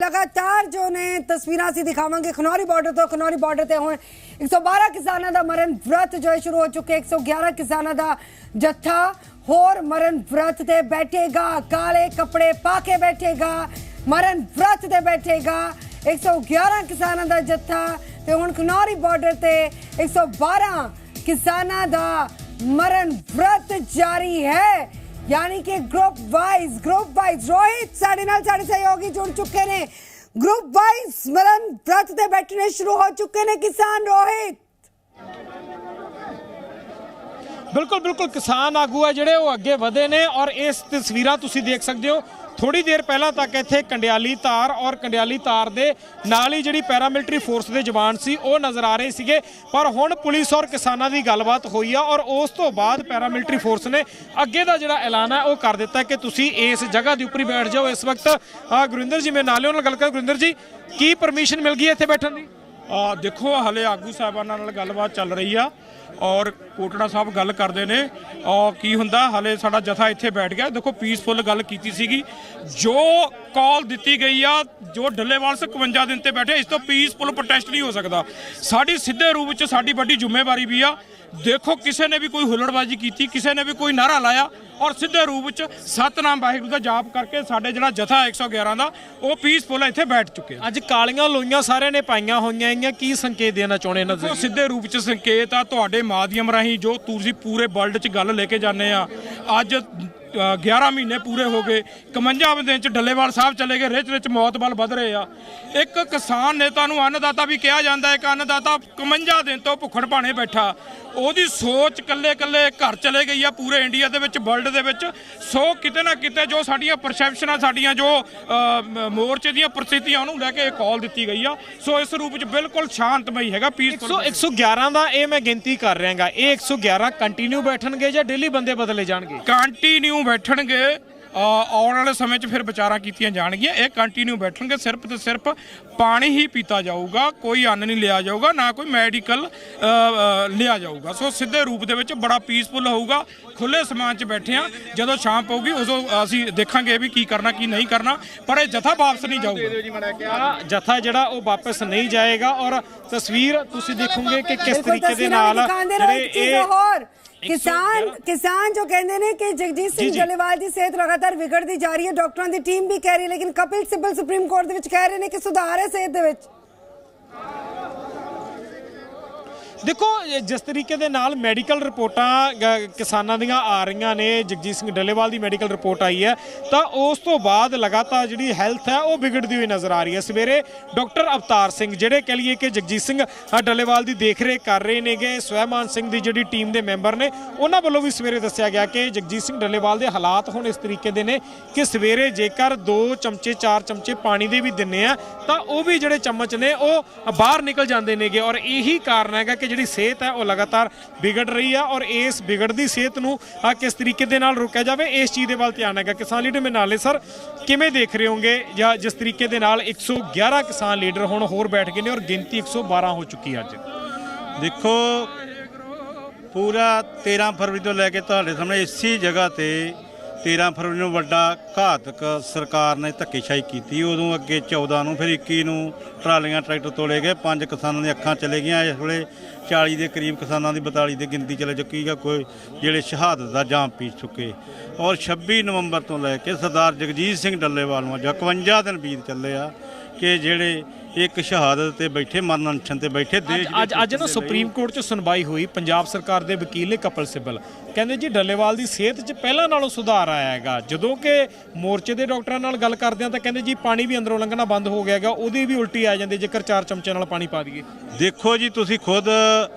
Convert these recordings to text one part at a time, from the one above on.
ਲਗਾਤਾਰ ਜੋ ਨੇ ਤਸਵੀਰਾਂ ਅਸੀਂ ਦਿਖਾਵਾਂਗੇ, ਖਨੌਰੀ ਬਾਰਡਰ ਤੋਂ ਖਨੌਰੀ ਬਾਰਡਰ ਤੇ ਹੁਣ 112 ਕਿਸਾਨਾਂ ਦਾ ਮਰਨ ਵਰਤ ਜੋ ਹੈ ਸ਼ੁਰੂ ਹੋ ਚੁੱਕੇ 111 ਕਿਸਾਨਾਂ ਦਾ ਜੱਥਾ ਹੋਰ ਮਰਨ ਵਰਤ ਤੇ ਬੈਠੇਗਾ, ਕਾਲੇ ਕੱਪੜੇ ਪਾ ਕੇ ਬੈਠੇਗਾ, ਮਰਨ ਵਰਤ ਤੇ ਬੈਠੇਗਾ 111 ਕਿਸਾਨਾਂ ਦਾ ਜੱਥਾ ਤੇ ਹੁਣ ਖਨੌਰੀ ਬਾਰਡਰ ਤੇ 112 ਕਿਸਾਨਾਂ ਦਾ ਮਰਨ ਵਰਤ ਜਾਰੀ ਹੈ। ਯਾਨੀ ਕਿ group wise group wise Rohit ਸਾਡੇ ਨਾਲ ਸਾਡੇ ਸਹਿਯੋਗੀ ਜੁੜ ਚੁੱਕੇ ਨੇ ਗਰੁੱਪ ਵਾਈਜ਼ ਮਰਨ ਵਰਤ ਤੇ ਬੈਠਣੇ ਸ਼ੁਰੂ ਹੋ ਚੁੱਕੇ ਨੇ ਕਿਸਾਨ ਰੋਹਿਤ ਬਿਲਕੁਲ ਬਿਲਕੁਲ ਕਿਸਾਨ ਆਗੂ ਆ ਜਿਹੜੇ ਉਹ ਅੱਗੇ ਵਧੇ ਨੇ ਔਰ ਇਸ ਤਸਵੀਰਾਂ ਤੁਸੀਂ ਦੇਖ ਸਕਦੇ ਹੋ। ਥੋੜੀ ਦੇਰ ਪਹਿਲਾਂ ਤੱਕ ਇੱਥੇ ਕੰਡਿਆਲੀ ਤਾਰ ਔਰ ਕੰਡਿਆਲੀ ਤਾਰ ਦੇ ਨਾਲ ਹੀ ਜਿਹੜੀ ਪੈਰਾਮਿਲਟਰੀ ਫੋਰਸ ਦੇ ਜਵਾਨ ਸੀ, ਉਹ ਨਜ਼ਰ ਆ ਰਹੇ ਸੀਗੇ। ਪਰ ਹੁਣ ਪੁਲਿਸ ਔਰ ਕਿਸਾਨਾਂ ਦੀ ਗੱਲਬਾਤ ਹੋਈ ਆ ਔਰ ਉਸ ਤੋਂ ਬਾਅਦ ਪੈਰਾਮਿਲਟਰੀ ਫੋਰਸ ਨੇ ਅੱਗੇ ਦਾ ਜਿਹੜਾ ਐਲਾਨ ਹੈ ਉਹ ਕਰ ਦਿੱਤਾ ਕਿ ਤੁਸੀਂ ਇਸ ਜਗ੍ਹਾ ਦੇ ਉੱਪਰ ਹੀ ਬੈਠ ਜਾਓ ਇਸ ਵਕਤ। ਗੁਰਿੰਦਰ ਜੀ ਮੈਂ ਨਾਲੇ ਨਾਲ ਗੱਲ ਕਰ। ਗੁਰਿੰਦਰ ਜੀ, ਕੀ ਪਰਮਿਸ਼ਨ ਮਿਲ ਗਈ ਹੈ ਇੱਥੇ ਬੈਠਣ ਦੀ? ਆ ਦੇਖੋ, ਹਲੇ ਆਗੂ ਸਾਹਿਬਾਨਾਂ ਨਾਲ ਗੱਲਬਾਤ ਚੱਲ ਰਹੀ ਆ ਔਰ ਕੋਟੜਾ ਸਾਹਿਬ ਗੱਲ ਕਰਦੇ ਨੇ। ਔਰ ਕੀ ਹੁੰਦਾ, ਹਲੇ ਸਾਡਾ ਜਥਾ ਇੱਥੇ ਬੈਠ ਗਿਆ। ਦੇਖੋ ਪੀਸਫੁਲ ਗੱਲ ਕੀਤੀ ਸੀਗੀ। ਜੋ ਕਾਲ ਦਿੱਤੀ ਗਈ ਆ, ਜੋ ਡੱਲੇਵਾਲ 51 ਦਿਨ ਤੇ ਬੈਠੇ, ਇਸ ਤੋਂ ਪੀਸਫੁਲ ਪ੍ਰੋਟੈਸਟ ਨਹੀਂ ਹੋ ਸਕਦਾ। ਸਾਡੀ ਸਿੱਧੇ ਰੂਪ ਵਿੱਚ ਸਾਡੀ ਵੱਡੀ ਜ਼ਿੰਮੇਵਾਰੀ ਵੀ ਆ। ਦੇਖੋ, ਕਿਸੇ ਨੇ ਵੀ ਕੋਈ ਹੁੱਲੜਬਾਜ਼ੀ ਕੀਤੀ, ਕਿਸੇ ਨੇ ਵੀ ਕੋਈ ਨਾਰਾ ਲਾਇਆ। ਔਰ ਸਿੱਧੇ ਰੂਪ ਵਿੱਚ ਸਤਨਾਮ ਵਾਹਿਗੁਰੂ ਦਾ ਜਾਪ ਕਰਕੇ ਸਾਡੇ ਜਿਹੜਾ ਜਥਾ 111 ਦਾ ਉਹ ਪੀਸਫੁਲ ਇੱਥੇ ਬੈਠ ਚੁੱਕੇ ਅੱਜ ਕਾਲੀਆਂ ਲੋਈਆਂ ਸਾਰਿਆਂ ਨੇ ਪਾਈਆਂ ਹੋਈਆਂ ਹੈਗੀਆਂ ਕੀ ਸੰਕੇਤ ਦੇਣਾ ਚਾਹੁੰਦੇ ਇਹਨਾਂ ਦੇ ਸਿੱਧੇ ਰੂਪ ਚ ਸੰਕੇਤ ਆ ਤੁਹਾਡੇ ਮਾਧਿਅਮ ਰਾਹੀਂ ਜੋ ਤੁਸੀਂ ਪੂਰੇ ਵਰਲਡ ਚ ਗੱਲ ਲੈ ਕੇ ਜਾਂਦੇ ਆ ਅੱਜ 11 ਮਹੀਨੇ ਪੂਰੇ ਹੋ ਗਏ 51 ਦਿਨ ਚ ਡੱਲੇਵਾਲ ਸਾਹਿਬ ਚਲੇ ਗਏ ਰਿਚ ਰਿਚ ਮੌਤ ਵੱਲ ਵਧ ਰਹੇ ਆ। ਇੱਕ ਕਿਸਾਨ ਨੇਤਾ ਨੂੰ ਅੰਨਦਾਤਾ ਵੀ ਕਿਹਾ ਜਾਂਦਾ ਹੈ ਇੱਕ ਅੰਨਦਾਤਾ 51 ਦਿਨ ਤੋਂ ਭੁੱਖਣ ਭਾਣੇ ਬੈਠਾ। ਉਹਦੀ ਸੋਚ ਕੱਲੇ ਕੱਲੇ ਘਰ ਚਲੇ ਗਈ ਆ ਪੂਰੇ ਇੰਡੀਆ ਦੇ ਵਿੱਚ ਵਰਲਡ ਦੇ ਵਿੱਚ। ਸੋ ਕਿਤੇ ਨਾ ਕਿਤੇ ਜੋ ਸਾਡੀਆਂ ਪਰਸੈਪਸ਼ਨਾਂ ਸਾਡੀਆਂ ਜੋ ਮੋਰਚੇ ਦੀਆਂ ਪ੍ਰਸਥਿਤੀਆਂ ਉਹਨੂੰ ਲੈ ਕੇ ਇਹ ਕਾਲ ਦਿੱਤੀ ਗਈ ਆ। ਸੋ ਇਸ ਰੂਪ ਵਿੱਚ ਬਿਲਕੁਲ ਸ਼ਾਂਤਮਈ ਹੈਗਾ 100 ਪੀਸਫੁਲ 111 ਦਾ ਇਹ ਮੈਂ ਗਿਣਤੀ ਕਰ ਰਿਹਾਗਾ। ਇਹ 111 ਕੰਟੀਨਿਊ ਬੈਠਣਗੇ ਜਾਂ ਡੇਲੀ ਬੰਦੇ ਬਦਲੇ ਜਾਣਗੇ? ਕੰਟੀਨਿਊ ਬੈਠਣਗੇ ਆਉਣ ਵਾਲੇ ਸਮੇਂ 'ਚ ਫਿਰ ਵਿਚਾਰਾਂ ਕੀਤੀਆਂ ਜਾਣਗੀਆਂ। ਇਹ ਕੰਟੀਨਿਊ ਬੈਠਣਗੇ ਸਿਰਫ ਤੇ ਸਿਰਫ ਪਾਣੀ ਹੀ ਪੀਤਾ ਜਾਊਗਾ ਕੋਈ ਅੰਨ ਨਹੀਂ ਲਿਆ ਜਾਊਗਾ ਨਾ ਕੋਈ ਮੈਡੀਕਲ ਲਿਆ ਜਾਊਗਾ। ਸੋ ਸਿੱਧੇ ਰੂਪ ਦੇ ਵਿੱਚ ਬੜਾ ਪੀਸਫੁਲ ਹੋਊਗਾ। ਖੁੱਲੇ ਸਮਾਨ 'ਚ ਬੈਠੇ ਆ। ਜਦੋਂ ਸ਼ਾਮ ਪਊਗੀ ਉਦੋਂ ਅਸੀਂ ਦੇਖਾਂਗੇ ਵੀ ਕੀ ਕਰਨਾ ਕੀ ਨਹੀਂ ਕਰਨਾ। ਪਰ ਇਹ ਜਥਾ ਵਾਪਸ ਨਹੀਂ ਜਾਊਗਾ। ਜਥਾ ਜਿਹੜਾ ਉਹ ਵਾਪਸ ਨਹੀਂ ਜਾਏਗਾ ਔਰ ਤਸਵੀਰ ਤੁਸੀਂ ਦੇਖੋਗੇ ਕਿ ਕਿਸ ਤਰੀਕੇ ਦੇ ਨਾਲ ਦਿਖਾਉਂਦੇ ਰਹੋ ਕਿਸਾਨ ਕਿਸਾਨ ਜੋ ਕਹਿੰਦੇ ਨੇ ਕਿ ਜਗਜੀਤ ਸਿੰਘ। ਜਲੇਵਾਲ ਦੀ ਸਿਹਤ ਲਗਾਤਾਰ ਵਿਗੜਦੀ ਜਾ ਰਹੀ ਹੈ ਡਾਕਟਰਾਂ ਦੀ ਟੀਮ ਵੀ ਕਹਿ ਰਹੀ ਹੈ ਲੇਕਿਨ ਕਪਿਲ ਸਿੱਬਲ ਸੁਪਰੀਮ ਕੋਰਟ ਦੇ ਵਿੱਚ ਕਹਿ ਰਹੇ ਨੇ ਕਿ ਸੁਧਾਰ ਹੈ ਸਿਹਤ ਦੇ ਵਿੱਚ ਦੇਖੋ ਜਿਸ ਤਰੀਕੇ ਦੇ ਨਾਲ ਮੈਡੀਕਲ ਰਿਪੋਰਟਾਂ ਕਿਸਾਨਾਂ ਦੀਆਂ ਆ ਰਹੀਆਂ ਨੇ, ਜਗਜੀਤ ਸਿੰਘ ਡੱਲੇਵਾਲ ਦੀ ਮੈਡੀਕਲ ਰਿਪੋਰਟ ਆਈ ਹੈ, ਤਾਂ ਉਸ ਤੋਂ ਬਾਅਦ ਲਗਾਤਾਰ ਜਿਹੜੀ ਹੈਲਥ ਹੈ, ਉਹ ਵਿਗੜਦੀ ਹੋਈ ਨਜ਼ਰ ਆ ਰਹੀ ਹੈ। ਸਵੇਰੇ ਡਾਕਟਰ ਅਵਤਾਰ ਸਿੰਘ, ਜਿਹੜੇ ਕਹ ਲਈਏ ਕਿ ਜਗਜੀਤ ਸਿੰਘ ਡੱਲੇਵਾਲ ਦੀ ਦੇਖਰੇਖ ਕਰ ਰਹੇ ਨੇਗੇ, ਸਵੈਮਾਨ ਸਿੰਘ ਦੀ ਜਿਹੜੀ ਟੀਮ ਦੇ ਮੈਂਬਰ ਨੇ, ਉਹਨਾਂ ਵੱਲੋਂ ਵੀ ਸਵੇਰੇ ਦੱਸਿਆ ਗਿਆ ਕਿ ਜਗਜੀਤ ਸਿੰਘ ਡੱਲੇਵਾਲ ਦੇ ਹਾਲਾਤ ਹੁਣ ਇਸ ਤਰੀਕੇ ਦੇ ਨੇ ਕਿ ਸਵੇਰੇ ਜੇਕਰ 2 ਚਮਚੇ 4 ਚਮਚੇ ਪਾਣੀ ਦੇ ਵੀ ਦਿੰਨੇ ਆ, ਤਾਂ ਉਹ ਵੀ ਜਿਹੜੇ ਚਮਚ ਨੇ, ਉਹ ਬਾਹਰ ਨਿਕਲ ਜਾਂਦੇ ਨੇਗੇ। ਔਰ ਇਹੀ ਕਾਰਨ ਹੈਗਾ ਕਿ ਜਿਹੜੀ ਸਿਹਤ ਹੈ ਉਹ ਲਗਾਤਾਰ ਵਿਗੜ ਰਹੀ ਆ ਔਰ ਇਸ ਵਿਗੜਦੀ ਸਿਹਤ ਨੂੰ ਆ ਕਿਸ ਤਰੀਕੇ ਦੇ ਨਾਲ ਰੋਕਿਆ ਜਾਵੇ, ਇਸ ਚੀਜ਼ ਦੇ ਵੱਲ ਧਿਆਨ ਹੈਗਾ। ਕਿਸਾਨ ਲੀਡਰ ਮੇ ਨਾਲੇ ਸਰ। ਕਿਵੇਂ ਦੇਖ ਰਹੇ ਹੋਗੇ ਜਾਂ ਜਿਸ ਤਰੀਕੇ ਦੇ ਨਾਲ 111 ਕਿਸਾਨ ਲੀਡਰ ਹੁਣ ਹੋਰ ਬੈਠ ਗਏ ਨੇ ਔਰ ਗਿਣਤੀ 112 ਹੋ ਚੁੱਕੀ ਹੈ ਅੱਜ? ਦੇਖੋ, ਪੂਰਾ 13 ਫਰਵਰੀ ਤੋਂ ਲੈ ਕੇ ਤੁਹਾਡੇ ਸਾਹਮਣੇ ਇਸੇ ਜਗ੍ਹਾ ਤੇ 13 ਫਰਵਰੀ ਨੂੰ ਵੱਡਾ ਘਾਤਕ ਸਰਕਾਰ ਨੇ ਧੱਕੇਸ਼ਾਹੀ ਕੀਤੀ। ਉਦੋਂ ਅੱਗੇ 14 ਨੂੰ, ਫਿਰ 21 ਨੂੰ ਟਰਾਲੀਆਂ ਟਰੈਕਟਰ ਤੋਲੇ ਗਏ। ਪੰਜ ਕਿਸਾਨਾਂ ਦੀਆਂ ਅੱਖਾਂ ਚਲੇ ਗਈਆਂ। ਇਸ ਵੇਲੇ 40 ਦੇ ਕਰੀਬ ਕਿਸਾਨਾਂ ਦੀ 42 ਦੀ ਗਿਣਤੀ ਚਲੇ ਚੁੱਕੀ ਹੈ। ਕੋਈ ਜਿਹੜੇ ਸ਼ਹਾਦਤ ਦਾ ਜਾਮ ਪੀ ਚੁੱਕੇ। ਔਰ 26 ਨਵੰਬਰ ਤੋਂ ਲੈ ਕੇ ਸਰਦਾਰ ਜਗਜੀਤ ਸਿੰਘ ਡੱਲੇਵਾਲ ਨੂੰ ਅੱਜ 51 ਦਿਨ ਬੀਤ ਚੱਲੇ ਆ ਕਿ ਜਿਹੜੇ ਇੱਕ ਸ਼ਹਾਦਤ ਤੇ ਬੈਠੇ ਮਰਨ ਅਨਸ਼ਨ ਤੇ ਬੈਠੇ ਦੇਸ਼ ਅੱਜ ਅੱਜ ਨਾ ਸੁਪਰੀਮ ਕੋਰਟ 'ਚ ਸੁਣਵਾਈ ਹੋਈ ਪੰਜਾਬ ਸਰਕਾਰ ਦੇ ਵਕੀਲ ਨੇ ਕਪਲ ਸਿੱਬਲ। ਕਹਿੰਦੇ ਜੀ ਡੱਲੇਵਾਲ ਦੀ ਸਿਹਤ 'ਚ ਪਹਿਲਾਂ ਨਾਲੋਂ ਸੁਧਾਰ ਆਇਆ ਹੈਗਾ। ਜਦੋਂ ਕਿ ਮੋਰਚੇ ਦੇ ਡਾਕਟਰਾਂ ਨਾਲ ਗੱਲ ਕਰਦੇ ਆ ਤਾਂ ਕਹਿੰਦੇ ਜੀ ਪਾਣੀ ਵੀ ਅੰਦਰੋਂ ਲੰਘਣਾ ਬੰਦ ਹੋ ਗਿਆ ਹੈਗਾ ਉਹਦੀ ਵੀ ਉਲਟੀ ਆ ਜਾਂਦੀ ਜੇਕਰ ਚਾਰ ਚਮਚੇ ਨਾਲ ਪਾਣੀ ਪਾ ਦਈਏ। ਦੇਖੋ ਜੀ ਤੁਸੀਂ ਖੁਦ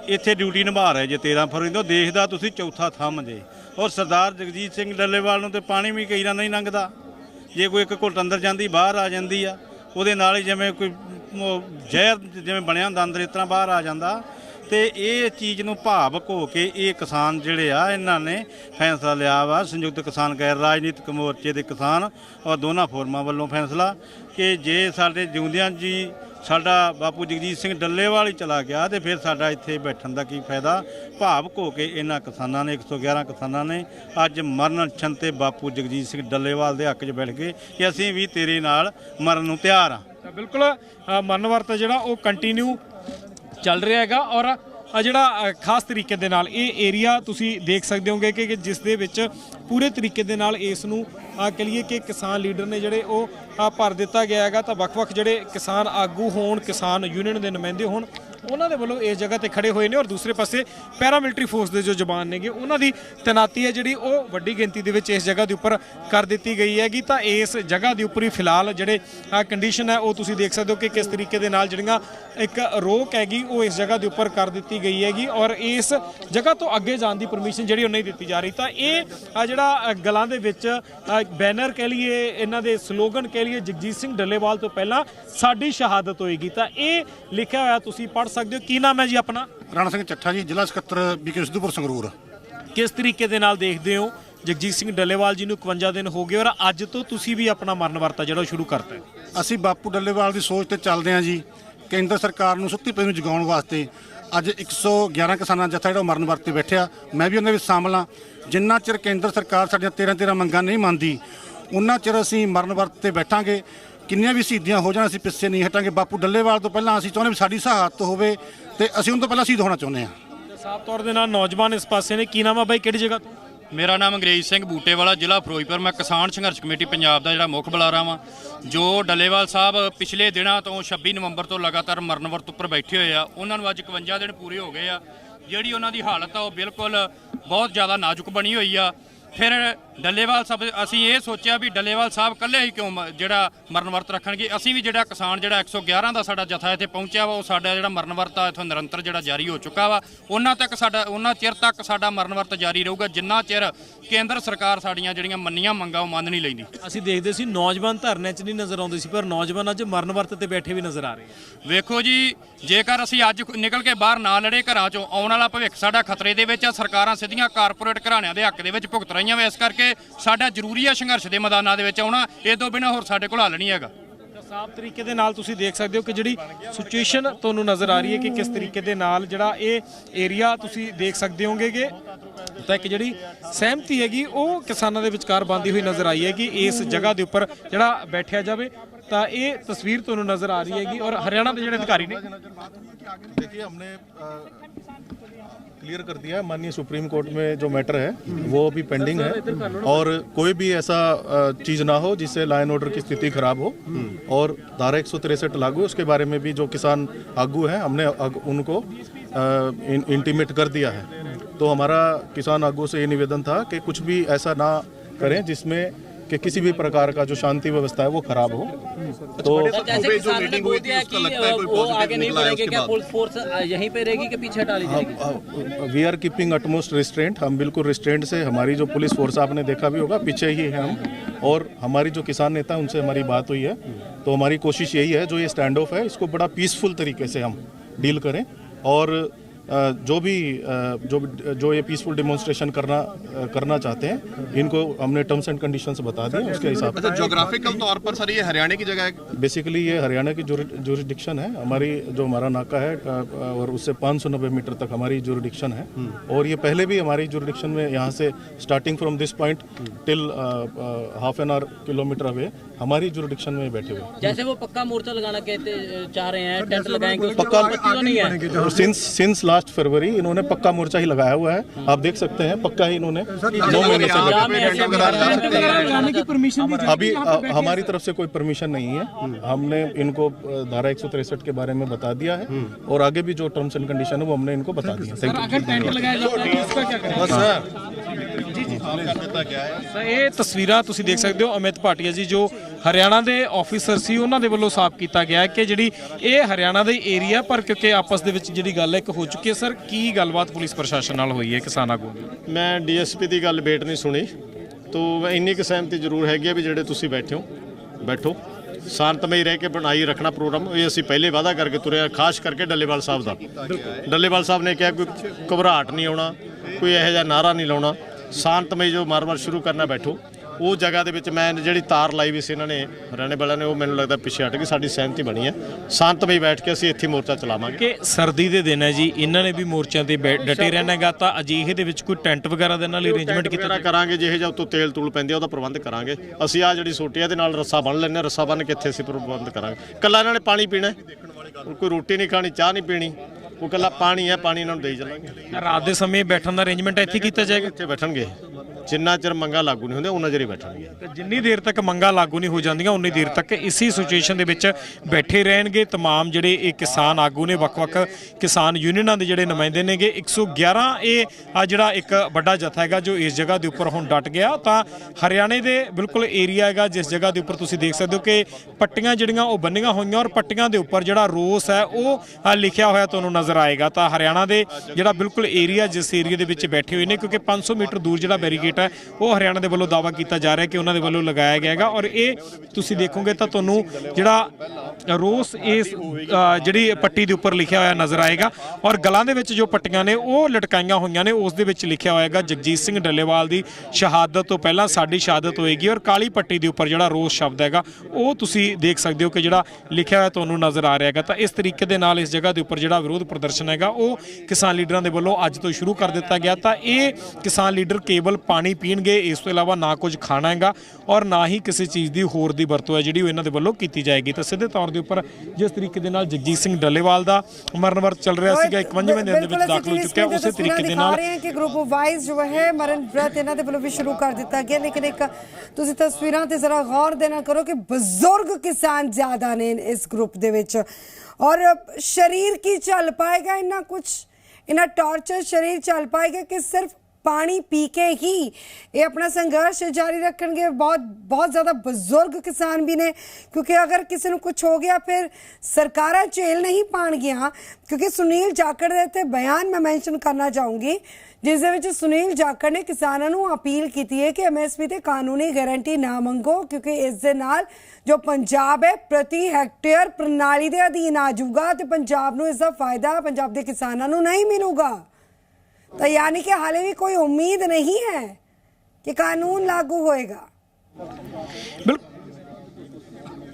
ਇੱਥੇ ਡਿਊਟੀ ਨਿਭਾ ਰਹੇ ਜੇ 13 ਫਰਵਰੀ ਤੋਂ ਦੇਸ਼ ਦਾ ਤੁਸੀਂ ਚੌਥਾ ਥੰਮ ਜੇ। ਔਰ ਸਰਦਾਰ ਜਗਜੀਤ ਸਿੰਘ ਡੱਲੇਵਾਲ ਨੂੰ ਤੇ ਪਾਣੀ ਵੀ ਕਈ ਰਾਂ ਨਹੀਂ ਲੰਘਦਾ। ਜੇ ਕੋਈ ਇੱਕ ਘੁੱਟ ਅੰਦਰ ਜਾਂਦੀ ਬਾਹਰ ਆ ਜਾਂਦੀ ਆ ਉਹਦੇ ਨਾਲ ਹੀ ਜਿਵੇਂ ਕੋਈ ਜ਼ਹਿਰ ਜਿਵੇਂ ਬਣਿਆ ਹੁੰਦਾ, ਅੰਦਰ ਇਸ ਤਰ੍ਹਾਂ ਬਾਹਰ ਆ ਜਾਂਦਾ ਤੇ ਇਹ ਚੀਜ਼ ਨੂੰ ਭਾਵਕ ਹੋ ਕੇ ਇਹ ਕਿਸਾਨ ਜਿਹੜੇ ਆ, ਇਹਨਾਂ ਨੇ ਫੈਸਲਾ ਲਿਆ ਵਾ। ਸੰਯੁਕਤ ਕਿਸਾਨ, ਗੈਰ ਰਾਜਨੀਤਿਕ ਮੋਰਚੇ ਦੇ ਕਿਸਾਨ ਔਰ ਦੋਨਾਂ ਫੋਰਮਾਂ ਵੱਲੋਂ ਫੈਸਲਾ ਕਿ ਜੇ ਸਾਡੇ ਜਿਉਂਦਿਆਂ ਜੀ ਸਾਡਾ ਬਾਪੂ ਜਗਜੀਤ ਸਿੰਘ ਡੱਲੇਵਾਲ ਹੀ ਚਲਾ ਗਿਆ ਤੇ ਫਿਰ ਸਾਡਾ ਇੱਥੇ ਬੈਠਣ ਦਾ ਕੀ ਫਾਇਦਾ? ਭਾਵਕ ਹੋ ਕੇ ਇਹਨਾਂ ਕਿਸਾਨਾਂ ਨੇ 111 ਕਿਸਾਨਾਂ ਨੇ ਅੱਜ ਮਰਨ ਛੰਤੇ ਬਾਪੂ ਜਗਜੀਤ ਸਿੰਘ ਡੱਲੇਵਾਲ ਦੇ ਹੱਕ 'ਚ ਬੈਠ ਗਏ ਕਿ ਅਸੀਂ ਵੀ ਤੇਰੇ ਨਾਲ ਮਰਨ ਨੂੰ ਤਿਆਰ ਆ ਬਿਲਕੁਲ ਮਰਨ ਵਰਤ ਜਿਹੜਾ ਉਹ ਕੰਟੀਨਿਊ ਚੱਲ ਰਿਹਾ ਹੈਗਾ ਔਰ ਆ ਜਿਹੜਾ ਖਾਸ ਤਰੀਕੇ ਦੇ ਨਾਲ ਇਹ ਏਰੀਆ ਤੁਸੀਂ ਦੇਖ ਸਕਦੇ ਹੋਗੇ ਕਿ ਜਿਸ ਦੇ ਵਿੱਚ ਪੂਰੇ ਤਰੀਕੇ ਦੇ ਨਾਲ ਇਸ ਨੂੰ ਆ ਕਹ ਲਈਏ ਕਿ ਕਿਸਾਨ ਲੀਡਰ ਨੇ ਜਿਹੜੇ ਉਹ ਭਰ ਦਿੱਤਾ ਗਿਆ ਹੈਗਾ। ਤਾਂ ਵੱਖ-ਵੱਖ ਜਿਹੜੇ ਕਿਸਾਨ ਆਗੂ ਹੋਣ, ਕਿਸਾਨ ਯੂਨੀਅਨ ਦੇ ਨੁਮਾਇੰਦੇ ਹੋਣ ਉਹਨਾਂ ਦੇ ਵੱਲੋਂ ਇਸ ਜਗ੍ਹਾ ਤੇ ਖੜੇ ਹੋਏ ਨੇ ਔਰ ਦੂਸਰੇ ਪਾਸੇ ਪੈਰਾਮਿਲਟਰੀ ਫੋਰਸ ਦੇ ਜੋ ਜਵਾਨ ਨੇਗੇ, ਉਹਨਾਂ ਦੀ ਤੈਨਾਤੀ ਹੈ ਜਿਹੜੀ ਉਹ ਵੱਡੀ ਗਿਣਤੀ ਦੇ ਵਿੱਚ ਇਸ ਜਗ੍ਹਾ ਦੇ ਉੱਪਰ ਕਰ ਦਿੱਤੀ ਗਈ ਹੈਗੀ। ਤਾਂ ਇਸ ਜਗ੍ਹਾ ਦੇ ਉੱਪਰ ਹੀ ਫਿਲਹਾਲ ਜਿਹੜੇ ਕੰਡੀਸ਼ਨ ਹੈ, ਉਹ ਤੁਸੀਂ ਦੇਖ ਸਕਦੇ ਹੋ ਕਿ ਕਿਸ ਤਰੀਕੇ ਦੇ ਨਾਲ ਜਿਹੜੀਆਂ ਇੱਕ ਰੋਕ ਹੈਗੀ, ਉਹ ਇਸ ਜਗ੍ਹਾ ਦੇ ਉੱਪਰ ਕਰ ਦਿੱਤੀ ਗਈ ਹੈਗੀ ਔਰ ਇਸ ਜਗ੍ਹਾ ਤੋਂ ਅੱਗੇ ਜਾਣ ਦੀ ਪਰਮਿਸ਼ਨ ਜਿਹੜੀ ਉਹ ਨਹੀਂ ਦਿੱਤੀ ਜਾ ਰਹੀ। ਤਾਂ ਇਹ ਜਿਹੜਾ ਗਲਾਂ ਦੇ ਵਿੱਚ ਬੈਨਰ ਕਹਿ ਲਈਏ, ਇਹਨਾਂ ਦੇ ਸਲੋਗਨ ਕਹਿ ਲਈਏ, ਜਗਜੀਤ ਸਿੰਘ ਡੱਲੇਵਾਲ ਤੋਂ ਪਹਿਲਾਂ ਸਾਡੀ ਸ਼ਹਾਦਤ ਹੋਏਗੀ। ਤਾਂ ਇਹ ਲਿਖਿਆ ਹੋਇਆ ਤੁਸੀਂ ਪੜ੍ਹ ਸਕਦੇ ਹੋ? ਕੀ ਨਾਮ ਹੈ ਜੀ ਆਪਣਾ? ਰਾਣਾ ਸਿੰਘ ਚੱਠਾ ਜੀ ਜ਼ਿਲ੍ਹਾ ਸਕੱਤਰ ਬੀਕੇ ਸਿੱਧੂਪੁਰ ਸੰਗਰੂਰ। ਕਿਸ ਤਰੀਕੇ ਦੇ ਨਾਲ ਦੇਖਦੇ ਹੋ? ਜਗਜੀਤ ਸਿੰਘ ਡੱਲੇਵਾਲ ਜੀ ਨੂੰ 51 ਦਿਨ ਹੋ ਗਏ ਔਰ ਅੱਜ ਤੋਂ ਤੁਸੀਂ ਵੀ ਆਪਣਾ ਮਰਨ ਵਰਤਾ ਜਿਹੜਾ ਸ਼ੁਰੂ ਕਰਤਾ ਹੈ। ਅਸੀਂ ਬਾਪੂ ਡੱਲੇਵਾਲ ਦੀ ਸੋਚ ਤੇ ਚੱਲਦੇ ਹਾਂ ਜੀ। ਕੇਂਦਰ ਸਰਕਾਰ ਨੂੰ ਸੁੱਤੀ ਪਈ ਨੂੰ ਜਗਾਉਣ ਵਾਸਤੇ ਅੱਜ 111 ਕਿਸਾਨਾਂ ਦਾ ਜੱਥਾ ਜਿਹੜਾ ਉਹ ਮਰਨ ਵਰਤੇ ਬੈਠਿਆ ਮੈਂ ਵੀ ਉਹਨਾਂ ਵਿੱਚ ਸ਼ਾਮਲ ਹਾਂ। ਜਿੰਨਾ ਚਿਰ ਕੇਂਦਰ ਸਰਕਾਰ ਸਾਡੀਆਂ 13 13 ਮੰਗਾਂ ਨਹੀਂ ਮੰਨਦੀ ਉਹਨਾਂ ਚਿਰ ਅਸੀਂ ਮਰਨ ਵਰਤ ਤੇ ਬੈਠਾਂਗੇ। ਕਿੰਨੀਆਂ ਵੀ ਸ਼ਹੀਦੀਆਂ ਹੋ ਜਾਣ ਅਸੀਂ ਪਿੱਛੇ ਨਹੀਂ ਹਟਾਂਗੇ। ਬਾਪੂ ਡੱਲੇਵਾਲ ਤੋਂ ਪਹਿਲਾਂ ਅਸੀਂ ਚਾਹੁੰਦੇ ਵੀ ਸਾਡੀ ਸ਼ਹਾਦਤ ਹੋਵੇ ਤੇ ਅਸੀਂ ਉਹਨਾਂ ਤੋਂ ਪਹਿਲਾਂ ਸ਼ਹੀਦ ਹੋਣਾ ਚਾਹੁੰਦੇ ਹਾਂ। ਸਾਫ਼ ਤੌਰ ਦੇ ਨਾਲ ਨੌਜਵਾਨ ਇਸ ਪਾਸੇ ਨੇ। ਕੀ ਨਾਮ ਹੈ ਬਾਈ? ਕਿਹੜੀ ਜਗ੍ਹਾ ਤੋਂ? ਮੇਰਾ ਨਾਮ ਅੰਗਰੇਜ਼ ਸਿੰਘ ਬੂਟੇਵਾਲਾ ਜ਼ਿਲ੍ਹਾ ਫਿਰੋਜ਼ਪੁਰ। ਮੈਂ ਕਿਸਾਨ ਸੰਘਰਸ਼ ਕਮੇਟੀ ਪੰਜਾਬ ਦਾ ਜਿਹੜਾ ਮੁੱਖ ਬੁਲਾਰਾ ਵਾਂ। ਜੋ ਡੱਲੇਵਾਲ ਸਾਹਿਬ ਪਿਛਲੇ ਦਿਨਾਂ ਤੋਂ 26 ਨਵੰਬਰ ਤੋਂ ਲਗਾਤਾਰ ਮਰਨ ਵਰਤ ਉੱਪਰ ਬੈਠੇ ਹੋਏ ਆ ਉਹਨਾਂ ਨੂੰ ਅੱਜ 51 ਦਿਨ ਪੂਰੇ ਹੋ ਗਏ ਆ। ਜਿਹੜੀ ਉਹਨਾਂ ਦੀ ਹਾਲਤ ਆ ਉਹ ਬਿਲਕੁਲ ਬਹੁਤ ਜ਼ਿਆਦਾ ਨਾਜ਼ੁਕ ਬਣੀ ਹੋਈ ਆ। ਫਿਰ ਡੱਲੇਵਾਲ ਸਾਹਿਬ ਅਸੀਂ ਇਹ ਸੋਚਿਆ ਵੀ ਡੱਲੇਵਾਲ ਸਾਹਿਬ ਇਕੱਲੇ ਹੀ ਕਿਉਂ ਮ- ਜਿਹੜਾ ਮਰਨ ਵਰਤ ਰੱਖਣਗੇ? ਅਸੀਂ ਵੀ ਜਿਹੜਾ ਕਿਸਾਨ ਜਿਹੜਾ 111 ਦਾ ਸਾਡਾ ਜਥਾ ਇੱਥੇ ਪਹੁੰਚਿਆ ਵਾ ਉਹ ਸਾਡਾ ਜਿਹੜਾ ਮਰਨ ਵਰਤ ਆ ਇੱਥੋਂ ਨਿਰੰਤਰ ਜਿਹੜਾ ਜਾਰੀ ਹੋ ਚੁੱਕਾ ਵਾ। ਉਹਨਾਂ ਤੱਕ ਸਾਡਾ ਉਹਨਾਂ ਚਿਰ ਤੱਕ ਸਾਡਾ ਮਰਨ ਵਰਤ ਜਾਰੀ ਰਹੂਗਾ ਜਿੰਨਾ ਚਿਰ ਕੇਂਦਰ ਸਰਕਾਰ ਸਾਡੀਆਂ ਜਿਹੜੀਆਂ ਮੰਨੀਆਂ ਮੰਗਾਂ ਉਹ ਮੰਨ ਨਹੀਂ ਲੈਂਦੀ। ਅਸੀਂ ਦੇਖਦੇ ਸੀ ਨੌਜਵਾਨ ਧਰਨੇ 'ਚ ਨਹੀਂ ਨਜ਼ਰ ਆਉਂਦੇ ਸੀ ਪਰ ਨੌਜਵਾਨ ਅੱਜ ਮਰਨ ਵਰਤ ਤੇ ਬੈਠੇ ਵੀ ਨਜ਼ਰ ਆ ਰਹੇ ਆ। ਵੇਖੋ ਜੀ ਜੇਕਰ ਅਸੀਂ ਅੱਜ ਨਿਕਲ ਕੇ ਬਾਹਰ ਨਾ ਲੜੇ ਘਰਾਂ ਚੋਂ ਆਉਣ ਵਾਲਾ ਭਵਿੱਖ ਸਾਡਾ ਖਤਰੇ ਦੇ ਵਿੱਚ ਆ ਸਰਕਾਰਾਂ ਸਿੱਧੀਆਂ ਕਾਰਪੋਰੇਟ ਘਰਾਣਿਆਂ ਦੇ ਹੱਕ ਦੇ ਵਿੱਚ ਭੁਗਤ ਰਹੀਆਂ ਵੇ ਇਸ ਕਰਕੇ ਕਰਕੇ ਸਾਡਾ ਜ਼ਰੂਰੀ ਹੈ ਸੰਘਰਸ਼ ਦੇ ਮੈਦਾਨਾਂ ਦੇ ਵਿੱਚ ਆਉਣਾ ਇਹ ਤੋਂ ਬਿਨਾ ਹੋਰ ਸਾਡੇ ਕੋਲ ਹੱਲ ਨਹੀਂ ਹੈਗਾ। ਸਾਫ਼ ਤਰੀਕੇ ਦੇ ਨਾਲ ਤੁਸੀਂ ਦੇਖ ਸਕਦੇ ਹੋ ਕਿ ਜਿਹੜੀ ਸਿਚੁਏਸ਼ਨ ਤੁਹਾਨੂੰ ਨਜ਼ਰ ਆ ਰਹੀ ਹੈ ਕਿ ਕਿਸ ਤਰੀਕੇ ਦੇ ਨਾਲ ਜਿਹੜਾ ਇਹ ਏਰੀਆ ਤੁਸੀਂ ਦੇਖ ਸਕਦੇ ਹੋਗੇ ਕਿ ਤਾਂ ਇੱਕ ਜਿਹੜੀ ਸਹਿਮਤੀ ਹੈਗੀ ਉਹ ਕਿਸਾਨਾਂ ਦੇ ਵਿਚਕਾਰ ਬੰਦੀ ਹੋਈ ਨਜ਼ਰ ਆਈ ਹੈ ਕਿ ਇਸ ਜਗ੍ਹਾ ਦੇ ਉੱਪਰ ਜਿਹੜਾ ਬੈਠਿਆ ਜਾਵੇ ਤਾਂ ਇਹ ਤਸਵੀਰ ਤੁਹਾਨੂੰ ਨਜ਼ਰ ਆ ਰਹੀ ਹੈਗੀ ਔਰ ਹਰਿਆਣਾ ਦੇ ਜਿਹੜੇ ਅਧਿਕਾਰੀ ਨੇ। क्लियर कर दिया है। माननीय सुप्रीम कोर्ट में जो मैटर है, वो अभी पेंडिंग है। और कोई भी ऐसा चीज़ ना हो जिससे लॉ एंड ऑर्डर की स्थिति खराब हो। और धारा एक लागू उसके बारे में भी जो किसान आगू हैं, हमने उनको इंटीमेट कर दिया है। तो हमारा किसान आगू से ये निवेदन था कि कुछ भी ऐसा ना करें जिसमें कि किसी भी प्रकार का जो शांति व्यवस्था है वो खराब हो। तो जैसे वो आगे नहीं बढ़ेंगे क्या पुलिस फोर्स यहीं पे रहेगी कि पीछे हटा ली जाएगी we are keeping utmost restraint हम बिल्कुल रिस्ट्रेंट से हमारी जो पुलिस फोर्स आपने देखा भी होगा पीछे ही है हम। और हमारी जो किसान नेता उनसे हमारी बात हुई है। तो हमारी कोशिश यही है जो ये स्टैंड ऑफ़ है इसको बड़ा पीसफुल तरीके से हम डील करें। और जो भी जो जो ये पीसफुल डिमॉन्स्ट्रेशन करना करना चाहते हैं इनको हमने टर्म्स एंड कंडीशंस बता दिए उसके हिसाब से जोग्राफिकल तौर पर सर ये हरियाणा की जगह है? बेसिकली ये हरियाणा की जुरिडिक्शन है। हमारी जो हमारा नाका है और उससे 590 मीटर तक हमारी जुरिडिक्शन है। और ये पहले भी हमारी जुरिडिक्शन में यहाँ से starting from this point till half an hour kilometre away हमारी जुरिडिक्शन में बैठे हुए। जैसे वो पक्का मोर्चा लगाना कहते चाह रहे हैं टेंट लगाएँगे है सिंस सिंस लास्ट फरवरी इन्होंने पक्का मोर्चा ही लगाया हुआ है आप देख सकते हैं पक्का ही इन्होंने नौ महीने से पंजाब में ऐसे अभी अ, हमारी तरफ से कोई परमिशन नहीं है हमने इनको अ, धारा एक के बारे में बता दिया है और आगे भी जो टर्म्स एंड कंडीशन है वो हमने इनको बता दिया थैंक यू ਤਾਂ ਇਹ ਤਸਵੀਰਾਂ ਤੁਸੀਂ ਦੇਖ ਸਕਦੇ ਹੋ ਅਮਿਤ ਭਾਟੀਆ ਜੀ ਜੋ ਹਰਿਆਣਾ ਦੇ ਆਫੀਸਰ ਸੀ, ਉਹਨਾਂ ਦੇ ਵੱਲੋਂ ਸਾਫ਼ ਕੀਤਾ ਗਿਆ ਕਿ ਜਿਹੜੀ ਇਹ ਹਰਿਆਣਾ ਦਾ ਏਰੀਆ ਪਰ ਕਿਉਂਕਿ ਆਪਸ ਦੇ ਵਿੱਚ ਜਿਹੜੀ ਗੱਲ ਹੈ, ਇੱਕ ਹੋ ਚੁੱਕੀ ਹੈ। ਸਰ ਕੀ ਗੱਲਬਾਤ ਪੁਲਿਸ ਪ੍ਰਸ਼ਾਸਨ ਨਾਲ ਹੋਈ ਹੈ ਕਿਸਾਨਾਂ ਕੋਲ ਮੈਂ ਡੀਐਸਪੀ ਦੀ ਗੱਲ ਬੇਟ ਨਹੀਂ ਸੁਣੀ, ਤੋ ਇੰਨੀ ਕੁ ਸਹਿਮਤੀ ਜ਼ਰੂਰ ਹੈਗੀ ਹੈ ਵੀ ਜਿਹੜੇ ਤੁਸੀਂ ਬੈਠੇ ਹੋ, ਬੈਠੋ। ਸ਼ਾਂਤਮਈ ਰਹਿ ਕੇ ਬਣਾਈ ਰੱਖਣਾ ਪ੍ਰੋਗਰਾਮ, ਇਹ ਅਸੀਂ ਪਹਿਲੇ ਵਾਅਦਾ ਕਰਕੇ ਤੁਰੇ ਖਾਸ ਕਰਕੇ ਡੱਲੇਵਾਲ ਸਾਹਿਬ ਦਾ। ਡੱਲੇਵਾਲ ਸਾਹਿਬ ਨੇ ਕਿਹਾ ਕੋਈ ਘਬਰਾਹਟ ਨਹੀਂ ਆਉਣਾ, ਕੋਈ ਇਹੋ ਜਿਹਾ ਨਾਰਾ ਨਹੀਂ ਲਾਉਣਾ। ਸ਼ਾਂਤਮਈ ਜੋ ਮਾਰ-ਮਾਰ ਸ਼ੁਰੂ ਕਰਨਾ, ਬੈਠੋ। ਉਹ ਜਗ੍ਹਾ ਦੇ ਵਿੱਚ ਮੈਂ ਜਿਹੜੀ ਤਾਰ ਲਾਈ ਵੀ ਸੀ ਇਹਨਾਂ ਨੇ ਹਰਿਆਣੇ ਵਾਲਿਆਂ ਨੇ ਉਹ ਮੈਨੂੰ ਲੱਗਦਾ ਪਿੱਛੇ ਹਟ ਗਈ ਸਾਡੀ ਸਹਿਮਤੀ ਬਣੀ ਹੈ। ਸ਼ਾਂਤਮਈ ਬੈਠ ਕੇ ਅਸੀਂ ਇੱਥੇ ਮੋਰਚਾ ਚਲਾਵਾਂਗੇ। ਕਿ ਸਰਦੀ ਦੇ ਦਿਨ ਹੈ ਜੀ ਇਹਨਾਂ ਨੇ ਵੀ ਮੋਰਚਿਆਂ ਤੇ ਬੈ- ਡਟੇ ਰਹਿਣਾਗਾ ਤਾਂ ਅਜਿਹੇ ਦੇ ਵਿੱਚ ਕੋਈ ਟੈਂਟ ਵਗੈਰਾ ਦੇ ਨਾਲ ਅਰੇਂਜਮੈਂਟ ਕੀਤਾ ਵਗੈਰਾ ਕਰਾਂਗੇ ਜਿਹੇ ਜਿਹਾ ਉਤੋਂ ਤੇਲ ਤੂਲ ਪੈਂਦੇ ਆ ਉਹਦਾ ਪ੍ਰਬੰਧ ਕਰਾਂਗੇ। ਅਸੀਂ ਆ ਜਿਹੜੀ ਸੋਟੀ ਆ ਦੇ ਨਾਲ ਰੱਸਾ ਬੰਨ ਹਾਂ, ਰੱਸਾ ਬੰਨ ਕੇ ਇੱਥੇ ਅਸੀਂ ਪ੍ਰਬੰਧ ਕਰਾਂਗੇ। ਕੱਲਾ ਇਹਨਾਂ ਨੇ ਪਾਣੀ ਪੀਣਾ ਹੈ। ਕੋਈ ਰੋਟੀ ਨਹੀਂ ਖਾਣੀ ਚਾਹ ਨਹੀਂ ਪੀਣੀ ਉਹ ਕੱਲਾ ਪਾਣੀ ਹੈ ਪਾਣੀ ਇਹਨਾਂ ਨੂੰ ਦੇਈ ਚੱਲਾਂਗੇ। ਰਾਤ ਦੇ ਸਮੇਂ ਬੈਠਣ ਦਾ ਅਰੇਂਜਮੈਂਟ ਇੱਥੇ ਕੀਤਾ ਜਾਏਗਾ? ਇੱਥੇ ਬੈਠਣਗੇ। ਜਿੰਨਾ ਚਿਰ ਮੰਗਾ ਲਾਗੂ ਨਹੀਂ ਹੁੰਦੇ ਉਹਨਾਂ ਚਿਰ ਹੀ ਬੈਠਣਗੇ ਤੇ ਜਿੰਨੀ ਦੇਰ ਤੱਕ ਮੰਗਾਂ ਲਾਗੂ ਨਹੀਂ ਹੋ ਜਾਂਦੀਆਂ ਉਨੀ ਦੇਰ ਤੱਕ ਇਸੇ ਸਿਚੁਏਸ਼ਨ ਦੇ ਵਿੱਚ ਬੈਠੇ ਰਹਿਣਗੇ तमाम ਜਿਹੜੇ ਇਹ ਕਿਸਾਨ ਆਗੂ ਨੇ ਵੱਖ-ਵੱਖ ਕਿਸਾਨ ਯੂਨੀਅਨਾਂ ਦੇ ਜਿਹੜੇ ਨੁਮਾਇੰਦੇ ਨੇਗੇ 111 ਇਹ ਆ ਜਿਹੜਾ ਇੱਕ ਵੱਡਾ ਜਥਾ ਹੈਗਾ ਜੋ ਇਸ ਜਗ੍ਹਾ ਦੇ ਉੱਪਰ ਹੁਣ ਡਟ ਗਿਆ ਤਾਂ ਹਰਿਆਣੇ ਦੇ ਬਿਲਕੁਲ ਏਰੀਆ ਹੈਗਾ ਜਿਸ ਜਗ੍ਹਾ ਦੇ ਉੱਪਰ ਤੁਸੀਂ ਦੇਖ ਸਕਦੇ ਹੋ ਕਿ ਪੱਟੀਆਂ ਜਿਹੜੀਆਂ ਉਹ ਬੰਨੀਆਂ ਹੋਈਆਂ ਔਰ ਪੱਟੀਆਂ ਦੇ ਉੱਪਰ ਜਿਹੜਾ ਰੋਸ ਹੈ ਉਹ ਆ, ਲਿਖਿਆ ਹੋਇਆ ਤੁਹਾਨੂੰ ਨਜ਼ਰ ਆਏਗਾ ਤਾਂ ਹਰਿਆਣਾ ਦੇ ਜਿਹੜਾ ਬਿਲਕੁਲ ਏਰੀਆ ਜਿਸ ਏਰੀਆ ਦੇ ਵਿੱਚ ਬੈਠੇ ਹੋਏ ਨੇ ਕਿਉਂਕਿ 500 ਮੀਟਰ ਦੂਰ ਜਿਹੜਾ ਬੈਰੀਕੇਡ ਹੈ। ਉਹ ਹਰਿਆਣਾ ਦੇ ਵੱਲੋਂ ਦਾਵਾ ਕੀਤਾ ਜਾ ਰਿਹਾ ਕਿ ਉਹਨਾਂ ਦੇ ਵੱਲੋਂ ਲਗਾਇਆ ਗਿਆ ਹੈਗਾ ਔਰ ਇਹ ਤੁਸੀਂ ਦੇਖੋਗੇ ਤਾਂ ਤੁਹਾਨੂੰ ਜਿਹੜਾ ਰੋਸ ਇਸ ਜਿਹੜੀ ਪੱਟੀ ਦੇ ਉੱਪਰ ਲਿਖਿਆ ਹੋਇਆ ਨਜ਼ਰ ਆਏਗਾ ਔਰ ਗਲਾਂ ਦੇ ਵਿੱਚ ਜੋ ਪੱਟੀਆਂ ਨੇ ਉਹ ਲਟਕਾਈਆਂ ਹੋਈਆਂ ਨੇ, ਉਸ ਦੇ ਵਿੱਚ ਲਿਖਿਆ ਹੋਏਗਾ ਜਗਜੀਤ ਸਿੰਘ ਡੱਲੇਵਾਲ ਦੀ ਸ਼ਹਾਦਤ ਤੋਂ ਪਹਿਲਾਂ ਸਾਡੀ ਸ਼ਹਾਦਤ ਹੋਏਗੀ ਔਰ ਕਾਲੀ ਪੱਟੀ ਦੇ ਉੱਪਰ ਜਿਹੜਾ ਰੋਸ ਸ਼ਬਦ ਹੈਗਾ, ਉਹ ਤੁਸੀਂ ਦੇਖ ਸਕਦੇ ਹੋ ਕਿ ਜਿਹੜਾ ਲਿਖਿਆ ਹੋਇਆ ਤੁਹਾਨੂੰ ਨਜ਼ਰ ਆ ਰਿਹਾ ਹੈਗਾ। ਤਾਂ ਇਸ ਤਰੀਕੇ ਦੇ ਨਾਲ ਇਸ ਜਗ੍ਹਾ ਦੇ ਉੱਪਰ ਜਿਹੜਾ ਵਿਰੋਧ ਪ੍ਰਦਰਸ਼ਨ ਹੈਗਾ, ਉਹ ਕਿਸਾਨ ਲੀਡਰਾਂ ਦੇ ਵੱਲੋਂ ਅੱਜ ਤੋਂ ਸ਼ੁਰੂ ਕਰ ਦਿੱਤਾ ਗਿਆ। ਤਾਂ ਇਹ ਕਿਸਾਨ ਲੀਡਰ ਕੇਵਲ ਪਾਣੀ ਪੀਣਗੇ ਇਸ ਤੋਂ ਇਲਾਵਾ ਨਾ ਕੁਝ ਖਾਣਾ ਹੈਗਾ ਔਰ ਨਾ ਹੀ ਕਿਸੇ ਚੀਜ਼ ਦੀ ਹੋਰ ਦੀ ਵਰਤੋਂ ਹੈ ਜਿਹੜੀ ਉਹ ਇਹਨਾਂ ਦੇ ਵੱਲੋਂ ਕੀਤੀ ਜਾਏਗੀ। ਤਾਂ ਸਿੱਧੇ ਤੌਰ ਦੇ ਉੱਪਰ ਜਿਸ ਤਰੀਕੇ ਦੇ ਨਾਲ ਜਗਜੀਤ ਸਿੰਘ ਡੱਲੇਵਾਲ ਦਾ ਮਰਨ ਵਰਤ ਚੱਲ ਰਿਹਾ ਸੀਗਾ 51ਵੇਂ ਦਿਨ ਦੇ ਵਿੱਚ ਦਾਖਲ ਹੋ ਚੁੱਕਿਆ। ਉਸੇ ਤਰੀਕੇ ਦੇ ਨਾਲ ਕਿ ਗਰੁੱਪ ਵਾਈਜ਼ ਜੋ ਹੈ ਮਰਨ ਵਰਤ ਇਹਨਾਂ ਦੇ ਵੱਲੋਂ ਵੀ ਸ਼ੁਰੂ ਕਰ ਦਿੱਤਾ ਗਿਆ। ਲੇਕਿਨ ਇੱਕ ਤੁਸੀਂ ਤਸਵੀਰਾਂ ਤੇ ਜ਼ਰਾ ਗੌਰ ਦੇਣਾ ਕਰੋ ਕਿ ਬਜ਼ੁਰਗ ਕਿਸਾਨ ਜ਼ਿਆਦਾ ਨੇ ਇਸ ਗਰੁੱਪ ਦੇ ਵਿੱਚ। ਔਰ ਸਰੀਰ ਕੀ ਚੱਲ ਪਾਏਗਾ? ਇੰਨਾ ਕੁਝ ਇਨਾ ਟਾਰਚਰ ਸਰੀਰ ਚੱਲ ਪਾਏਗਾ ਕਿ ਸਿਰਫ ਪਾਣੀ ਪੀ ਕੇ ਹੀ ਇਹ ਆਪਣਾ ਸੰਘਰਸ਼ ਜਾਰੀ ਰੱਖਣਗੇ। ਬਹੁਤ ਬਹੁਤ ਜ਼ਿਆਦਾ ਬਜ਼ੁਰਗ ਕਿਸਾਨ ਵੀ ਨੇ, ਕਿਉਂਕਿ ਅਗਰ ਕਿਸੇ ਨੂੰ ਕੁਝ ਹੋ ਗਿਆ, ਫਿਰ ਸਰਕਾਰਾਂ ਝੇਲ ਨਹੀਂ ਪਾਣਗੀਆਂ। ਕਿਉਂਕਿ ਸੁਨੀਲ ਜਾਖੜ ਦੇ ਤੇ ਬਿਆਨ ਮੈਂ ਮੈਂਸ਼ਨ ਕਰਨਾ ਚਾਹੂੰਗੀ, ਜਿਸ ਦੇ ਵਿੱਚ ਸੁਨੀਲ ਜਾਖੜ ਨੇ ਕਿਸਾਨਾਂ ਨੂੰ ਅਪੀਲ ਕੀਤੀ ਹੈ ਕਿ ਐਮਐਸਪੀ ਤੇ ਕਾਨੂੰਨੀ ਗਾਰੰਟੀ ਨਾ ਮੰਗੋ, ਕਿਉਂਕਿ ਇਸ ਦੇ ਨਾਲ ਜੋ ਪੰਜਾਬ ਹੈ, ਪ੍ਰਤੀ ਹੈਕਟੇਅਰ ਪ੍ਰਣਾਲੀ ਦੇ ਅਧੀਨ ਆ ਜਾਊਗਾ ਤੇ ਪੰਜਾਬ ਨੂੰ ਇਸ ਦਾ ਫਾਇਦਾ ਪੰਜਾਬ ਦੇ ਕਿਸਾਨਾਂ ਨੂੰ ਨਹੀਂ ਮਿਲੂਗਾ। ਤਾਂ ਯਾਨੀ ਕਿ ਹਾਲੇ ਵੀ ਕੋਈ ਉਮੀਦ ਨਹੀਂ ਹੈ ਕਿ ਕਾਨੂੰਨ ਲਾਗੂ ਹੋਏਗਾ।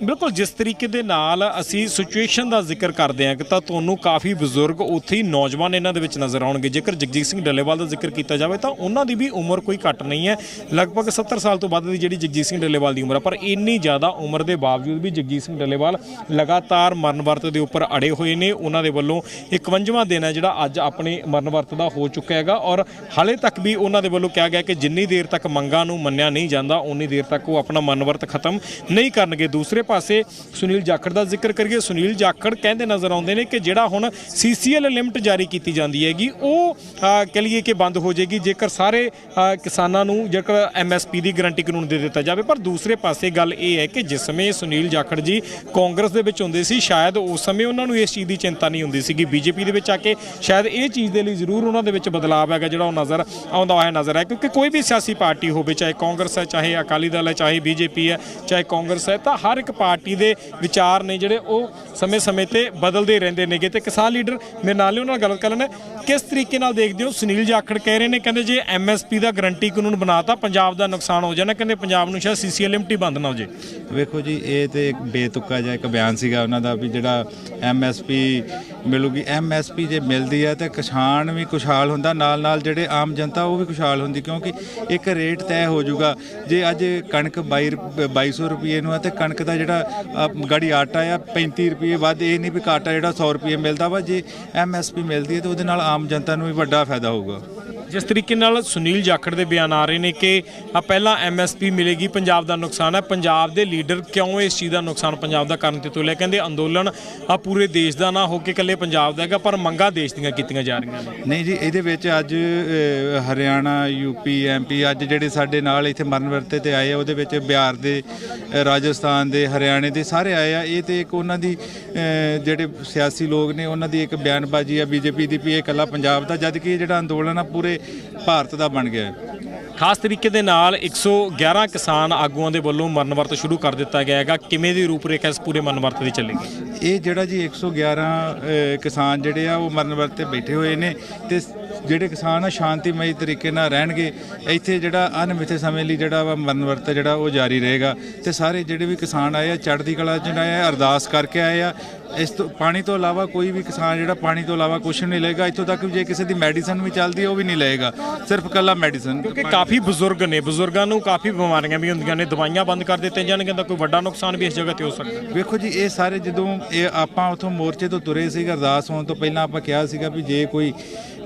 ਬਿਲਕੁਲ, ਜਿਸ ਤਰੀਕੇ ਦੇ ਨਾਲ ਅਸੀਂ ਸਿਚੁਏਸ਼ਨ ਦਾ ਜ਼ਿਕਰ ਕਰਦੇ ਹਾਂ ਕਿ ਤਾਂ ਤੁਹਾਨੂੰ ਕਾਫੀ ਬਜ਼ੁਰਗ ਉੱਥੇ ਹੀ ਨੌਜਵਾਨ ਇਹਨਾਂ ਦੇ ਵਿੱਚ ਨਜ਼ਰ ਆਉਣਗੇ। ਜੇਕਰ ਜਗਜੀਤ ਸਿੰਘ ਡੱਲੇਵਾਲ ਦਾ ਜ਼ਿਕਰ ਕੀਤਾ ਜਾਵੇ ਤਾਂ ਉਹਨਾਂ ਦੀ ਵੀ ਉਮਰ ਕੋਈ ਘੱਟ ਨਹੀਂ ਹੈ। ਲਗਭਗ 70 ਸਾਲ ਤੋਂ ਵੱਧ ਦੀ ਜਿਹੜੀ ਜਗਜੀਤ ਸਿੰਘ ਡੱਲੇਵਾਲ ਦੀ ਉਮਰ ਹੈ ਪਰ ਇੰਨੀ ਜ਼ਿਆਦਾ ਉਮਰ ਦੇ ਬਾਵਜੂਦ ਵੀ ਜਗਜੀਤ ਸਿੰਘ ਡੱਲੇਵਾਲ ਲਗਾਤਾਰ ਮਰਨ ਵਰਤ ਦੇ ਉੱਪਰ ਅੜੇ ਹੋਏ ਨੇ। ਉਹਨਾਂ ਦੇ ਵੱਲੋਂ 51ਵਾਂ ਦਿਨ ਹੈ ਜਿਹੜਾ ਅੱਜ ਆਪਣੇ ਮਰਨ ਵਰਤ ਦਾ ਹੋ ਚੁੱਕਿਆ ਹੈਗਾ ਔਰ ਹਾਲੇ ਤੱਕ ਵੀ ਉਹਨਾਂ ਦੇ ਵੱਲੋਂ ਕਿਹਾ ਗਿਆ ਕਿ ਜਿੰਨੀ ਦੇਰ ਤੱਕ ਮੰਗਾਂ ਨੂੰ ਮੰਨਿਆ ਨਹੀਂ ਜਾਂਦਾ ਉਨੀ ਦੇਰ ਤੱਕ ਉਹ ਆਪਣਾ ਮਰਨ ਵਰਤ ਖਤਮ ਨਹੀਂ ਕਰਨਗੇ। ਦੂਸਰੇ ਪਾਸੇ ਸੁਨੀਲ ਜਾਖੜ ਦਾ ਜ਼ਿਕਰ ਕਰੀਏ। ਸੁਨੀਲ ਜਾਖੜ ਕਹਿੰਦੇ ਨਜ਼ਰ ਆਉਂਦੇ ਨੇ ਕਿ ਜਿਹੜਾ ਹੁਣ ਸੀਸੀਐਲ ਲਿਮਟ ਜਾਰੀ ਕੀਤੀ ਜਾਂਦੀ ਹੈਗੀ ਉਹ ਅਹ, ਕਹਿ ਲਈਏ ਕਿ ਬੰਦ ਹੋ ਜਾਏਗੀ। ਜੇਕਰ ਸਾਰੇ ਕਿਸਾਨਾਂ ਨੂੰ ਜੇਕਰ ਐਮਐਸਪੀ ਦੀ ਗਾਰੰਟੀ ਕਾਨੂੰਨ ਦੇ ਦਿੱਤਾ ਜਾਵੇ ਪਰ ਦੂਸਰੇ ਪਾਸੇ ਗੱਲ ਇਹ ਹੈ ਕਿ ਜਿਸ ਸਮੇਂ ਸੁਨੀਲ ਜਾਖੜ ਜੀ ਕਾਂਗਰਸ ਦੇ ਵਿੱਚ ਹੁੰਦੇ ਸੀ ਸ਼ਾਇਦ ਉਸ ਸਮੇਂ ਉਹਨਾਂ ਨੂੰ ਇਸ ਚੀਜ਼ ਦੀ ਚਿੰਤਾ ਨਹੀਂ ਹੁੰਦੀ ਸੀਗੀ। ਬੀਜੇਪੀ ਦੇ ਵਿੱਚ ਆ ਕੇ ਸ਼ਾਇਦ ਇਹ ਚੀਜ਼ ਦੇ ਲਈ ਜ਼ਰੂਰ ਉਹਨਾਂ ਦੇ ਵਿੱਚ ਬਦਲਾਅ ਹੈਗਾ ਜਿਹੜਾ ਉਹ ਨਜ਼ਰ ਆਉਂਦਾ ਹੋਇਆ ਨਜ਼ਰ ਆਇਆ। ਕਿਉਂਕਿ ਕੋਈ ਵੀ ਸਿਆਸੀ ਪਾਰਟੀ ਹੋਵੇ ਚਾਹੇ ਕਾਂਗਰਸ ਹੈ ਚਾਹੇ ਅਕਾਲੀ ਦਲ ਹੈ ਚਾਹੇ ਬੀਜੇਪੀ ਹੈ ਚਾਹੇ ਕਾਂਗਰਸ ਹੈ ਤਾਂ ਹਰ ਇੱਕ ਪਾਰਟੀ ਦੇ ਵਿਚਾਰ ਨੇ ਜਿਹੜੇ ਉਹ ਸਮੇਂ-ਸਮੇਂ ਤੇ ਬਦਲਦੇ ਰਹਿੰਦੇ ਨੇਗੇ ਤੇ ਕਿਸਾਨ ਲੀਡਰ ਮੇਰੇ ਨਾਲ ਹੀ ਉਹਨਾਂ ਨਾਲ ਗੱਲ ਕਰ ਲੈਣਾ ਕਿਸ ਤਰੀਕੇ ਨਾਲ ਦੇਖਦੇ ਹੋ? ਸੁਨੀਲ ਜਾਖੜ ਕਹਿ ਰਹੇ ਨੇ, ਕਹਿੰਦੇ ਜੇ ਐਮਐਸਪੀ ਦਾ ਗਰੰਟੀ ਕਾਨੂੰਨ ਬਣਾਤਾ, ਪੰਜਾਬ ਦਾ ਨੁਕਸਾਨ ਹੋ ਜਾਣਾ, ਕਹਿੰਦੇ ਪੰਜਾਬ ਨੂੰ ਸ਼ਾਇਦ ਸੀਸੀਐਲ ਲਿਮਟ ਹੀ ਬੰਦ ਨਾ ਹੋ ਜੇ ਵੇਖੋ ਜੀ, ਇਹ ਤੇ ਇੱਕ ਬੇਤੁੱਕਾ ਜਿਹਾ ਇੱਕ ਬਿਆਨ ਸੀਗਾ ਉਹਨਾਂ ਦਾ ਵੀ ਜਿਹੜਾ ਐਮਐਸਪੀ ਮਿਲੂਗੀ। ਐਮਐਸਪੀ ਜੇ ਮਿਲਦੀ ਹੈ ਤੇ ਕਿਸਾਨ ਵੀ ਖੁਸ਼ਹਾਲ ਹੁੰਦਾ। ਨਾਲ ਨਾਲ ਜਿਹੜੇ ਆਮ ਜਨਤਾ, ਉਹ ਵੀ ਖੁਸ਼ਹਾਲ ਹੁੰਦੀ ਕਿਉਂਕਿ ਇੱਕ ਰੇਟ ਤੈਅ ਹੋ ਜਾਊਗਾ। ਜੇ ਅੱਜ ਕਣਕ 22 ਰੁਪ- 2200 ਰੁਪਏ ਨੂੰ ਹੈ ਤੇ ਕਣਕ ਦਾ ਜਿਹੜਾ ਗੜੀ ਆਟਾ ਆ 35 ਰੁਪਏ ਵੱਧ, ਇਹ ਨਹੀਂ ਵੀ ਆਟਾ ਜਿਹੜਾ 100 ਰੁਪਏ ਮਿਲਦਾ ਵਾ। ਜੇ ਐਮਐਸਪੀ ਮਿਲਦੀ ਹੈ ਤੇ ਉਹਦੇ ਨਾਲ ਆਮ ਜਨਤਾ ਨੂੰ ਵੀ ਵੱਡਾ ਫਾਇਦਾ ਹੋਊਗਾ। ਜਿਸ ਤਰੀਕੇ ਨਾਲ ਸੁਨੀਲ ਜਾਖੜ ਦੇ ਬਿਆਨ ਆ ਰਹੇ ਨੇ ਕਿ ਆ ਪਹਿਲਾਂ ਐਮਐਸਪੀ ਮਿਲੇਗੀ ਪੰਜਾਬ ਦਾ ਨੁਕਸਾਨ ਹੈ। ਪੰਜਾਬ ਦੇ ਲੀਡਰ ਕਿਉਂ ਇਸ ਚੀਜ਼ ਦਾ ਨੁਕਸਾਨ ਪੰਜਾਬ ਦਾ ਕਰਨ ਤੇ ਤੁਲਿਆ ਕਹਿੰਦੇ ਅੰਦੋਲਨ ਆ ਪੂਰੇ ਦੇਸ਼ ਦਾ ਨਾ ਹੋ ਕੇ ਇਕੱਲੇ ਪੰਜਾਬ ਦਾ ਹੈਗਾ ਪਰ ਮੰਗਾਂ ਦੇਸ਼ ਦੀਆਂ ਕੀਤੀਆਂ ਜਾ ਰਹੀਆਂ ਨੇ। ਨਹੀਂ ਜੀ ਇਹਦੇ ਵਿੱਚ ਅੱਜ ਅ, ਹਰਿਆਣਾ ਯੂਪੀ ਐਮਪੀ ਅੱਜ ਜਿਹੜੇ ਸਾਡੇ ਨਾਲ ਇੱਥੇ ਮਰਨ ਵਰਤੇ ਤੇ ਆਏ ਆ ਉਹਦੇ ਵਿੱਚ ਬਿਹਾਰ ਦੇ ਰਾਜਸਥਾਨ ਦੇ ਹਰਿਆਣੇ ਦੇ ਸਾਰੇ ਆਏ ਆ। ਇਹ ਤੇ ਇੱਕ ਉਹਨਾਂ ਦੀ ਜਿਹੜੇ ਸਿਆਸੀ ਲੋਕ ਨੇ ਉਹਨਾਂ ਦੀ ਇੱਕ ਬਿਆਨਬਾਜ਼ੀ ਆ ਬੀਜੇਪੀ ਦੀ ਵੀ ਇਹ ਇਕੱਲਾ ਪੰਜਾਬ ਦਾ। ਜਦ ਕਿ ਇਹ ਜਿਹੜਾ ਅੰਦੋਲਨ ਆ ਪੂਰੇ ਭਾਰਤ ਦਾ ਬਣ ਗਿਆ ਹੈ। ਖਾਸ ਤਰੀਕੇ ਦੇ ਨਾਲ 111 ਕਿਸਾਨ ਆਗੂਆਂ ਦੇ ਵੱਲੋਂ ਮਰਨ ਵਰਤ ਸ਼ੁਰੂ ਕਰ ਦਿੱਤਾ ਗਿਆ ਹੈਗਾ। ਕਿਵੇਂ ਦੀ ਰੂਪਰੇਖਾ ਇਸ ਪੂਰੇ ਮਰਨ ਵਰਤ ਦੀ ਚੱਲੇਗੀ ਇਹ ਜਿਹੜਾ ਜੀ 111 ਅ, ਕਿਸਾਨ ਜਿਹੜੇ ਆ ਉਹ ਮਰਨ ਵਰਤੇ ਬੈਠੇ ਹੋਏ ਨੇ ਤੇ ਜਿਹੜੇ ਕਿਸਾਨ ਆ ਸ਼ਾਂਤੀਮਈ ਤਰੀਕੇ ਨਾਲ ਰਹਿਣਗੇ ਇੱਥੇ ਜਿਹੜਾ ਅਨਮਿੱਥੇ ਸਮੇਂ ਲਈ ਜਿਹੜਾ ਵਾ ਮਰਨ ਵਰਤ ਜਿਹੜਾ ਉਹ ਜਾਰੀ ਰਹੇਗਾ। ਤੇ ਸਾਰੇ ਜਿਹੜੇ ਵੀ ਕਿਸਾਨ ਆਏ ਆ ਚੜ੍ਹਦੀ ਕਲਾ ਚ ਆਏ ਆ ਅਰਦਾਸ ਕਰਕੇ ਆਏ ਆ ਇਸ ਤੋਂ ਪਾਣੀ ਤੋਂ ਇਲਾਵਾ ਕੋਈ ਵੀ ਕਿਸਾਨ ਜਿਹੜਾ ਪਾਣੀ ਤੋਂ ਇਲਾਵਾ ਕੁਝ ਨਹੀਂ ਲਏਗਾ। ਇੱਥੋਂ ਤੱਕ ਵੀ ਜੇ ਕਿਸੇ ਦੀ ਮੈਡੀਸਨ ਵੀ ਚੱਲਦੀ ਉਹ ਵੀ ਨਹੀਂ ਲਏਗਾ। ਸਿਰਫ ਕੱਲਾ ਮੈਡੀਸਨ ਕਿਉਂਕਿ ਕਾਫੀ ਬਜ਼ੁਰਗ ਨੇ ਬਜ਼ੁਰਗਾਂ ਨੂੰ ਕਾਫੀ ਬਿਮਾਰੀਆਂ ਵੀ ਹੁੰਦੀਆਂ ਨੇ ਦਵਾਈਆਂ ਬੰਦ ਕਰ ਦਿੱਤੀਆਂ ਜਾਣਗੀਆਂ ਤਾਂ ਕੋਈ ਵੱਡਾ ਨੁਕਸਾਨ ਵੀ ਇਸ ਜਗ੍ਹਾ ਤੇ ਹੋ ਸਕਦਾ। ਵੇਖੋ ਜੀ ਇਹ ਸਾਰੇ ਜਦੋਂ ਇਹ ਆਪਾਂ ਉਥੋਂ ਮੋਰਚੇ ਤੋਂ ਤੁਰੇ ਸੀ ਅਰਦਾਸ ਹੋਣ ਤੋਂ ਪਹਿਲਾਂ ਆਪਾਂ ਕਿਹਾ ਸੀਗਾ ਵੀ ਜੇ ਕੋਈ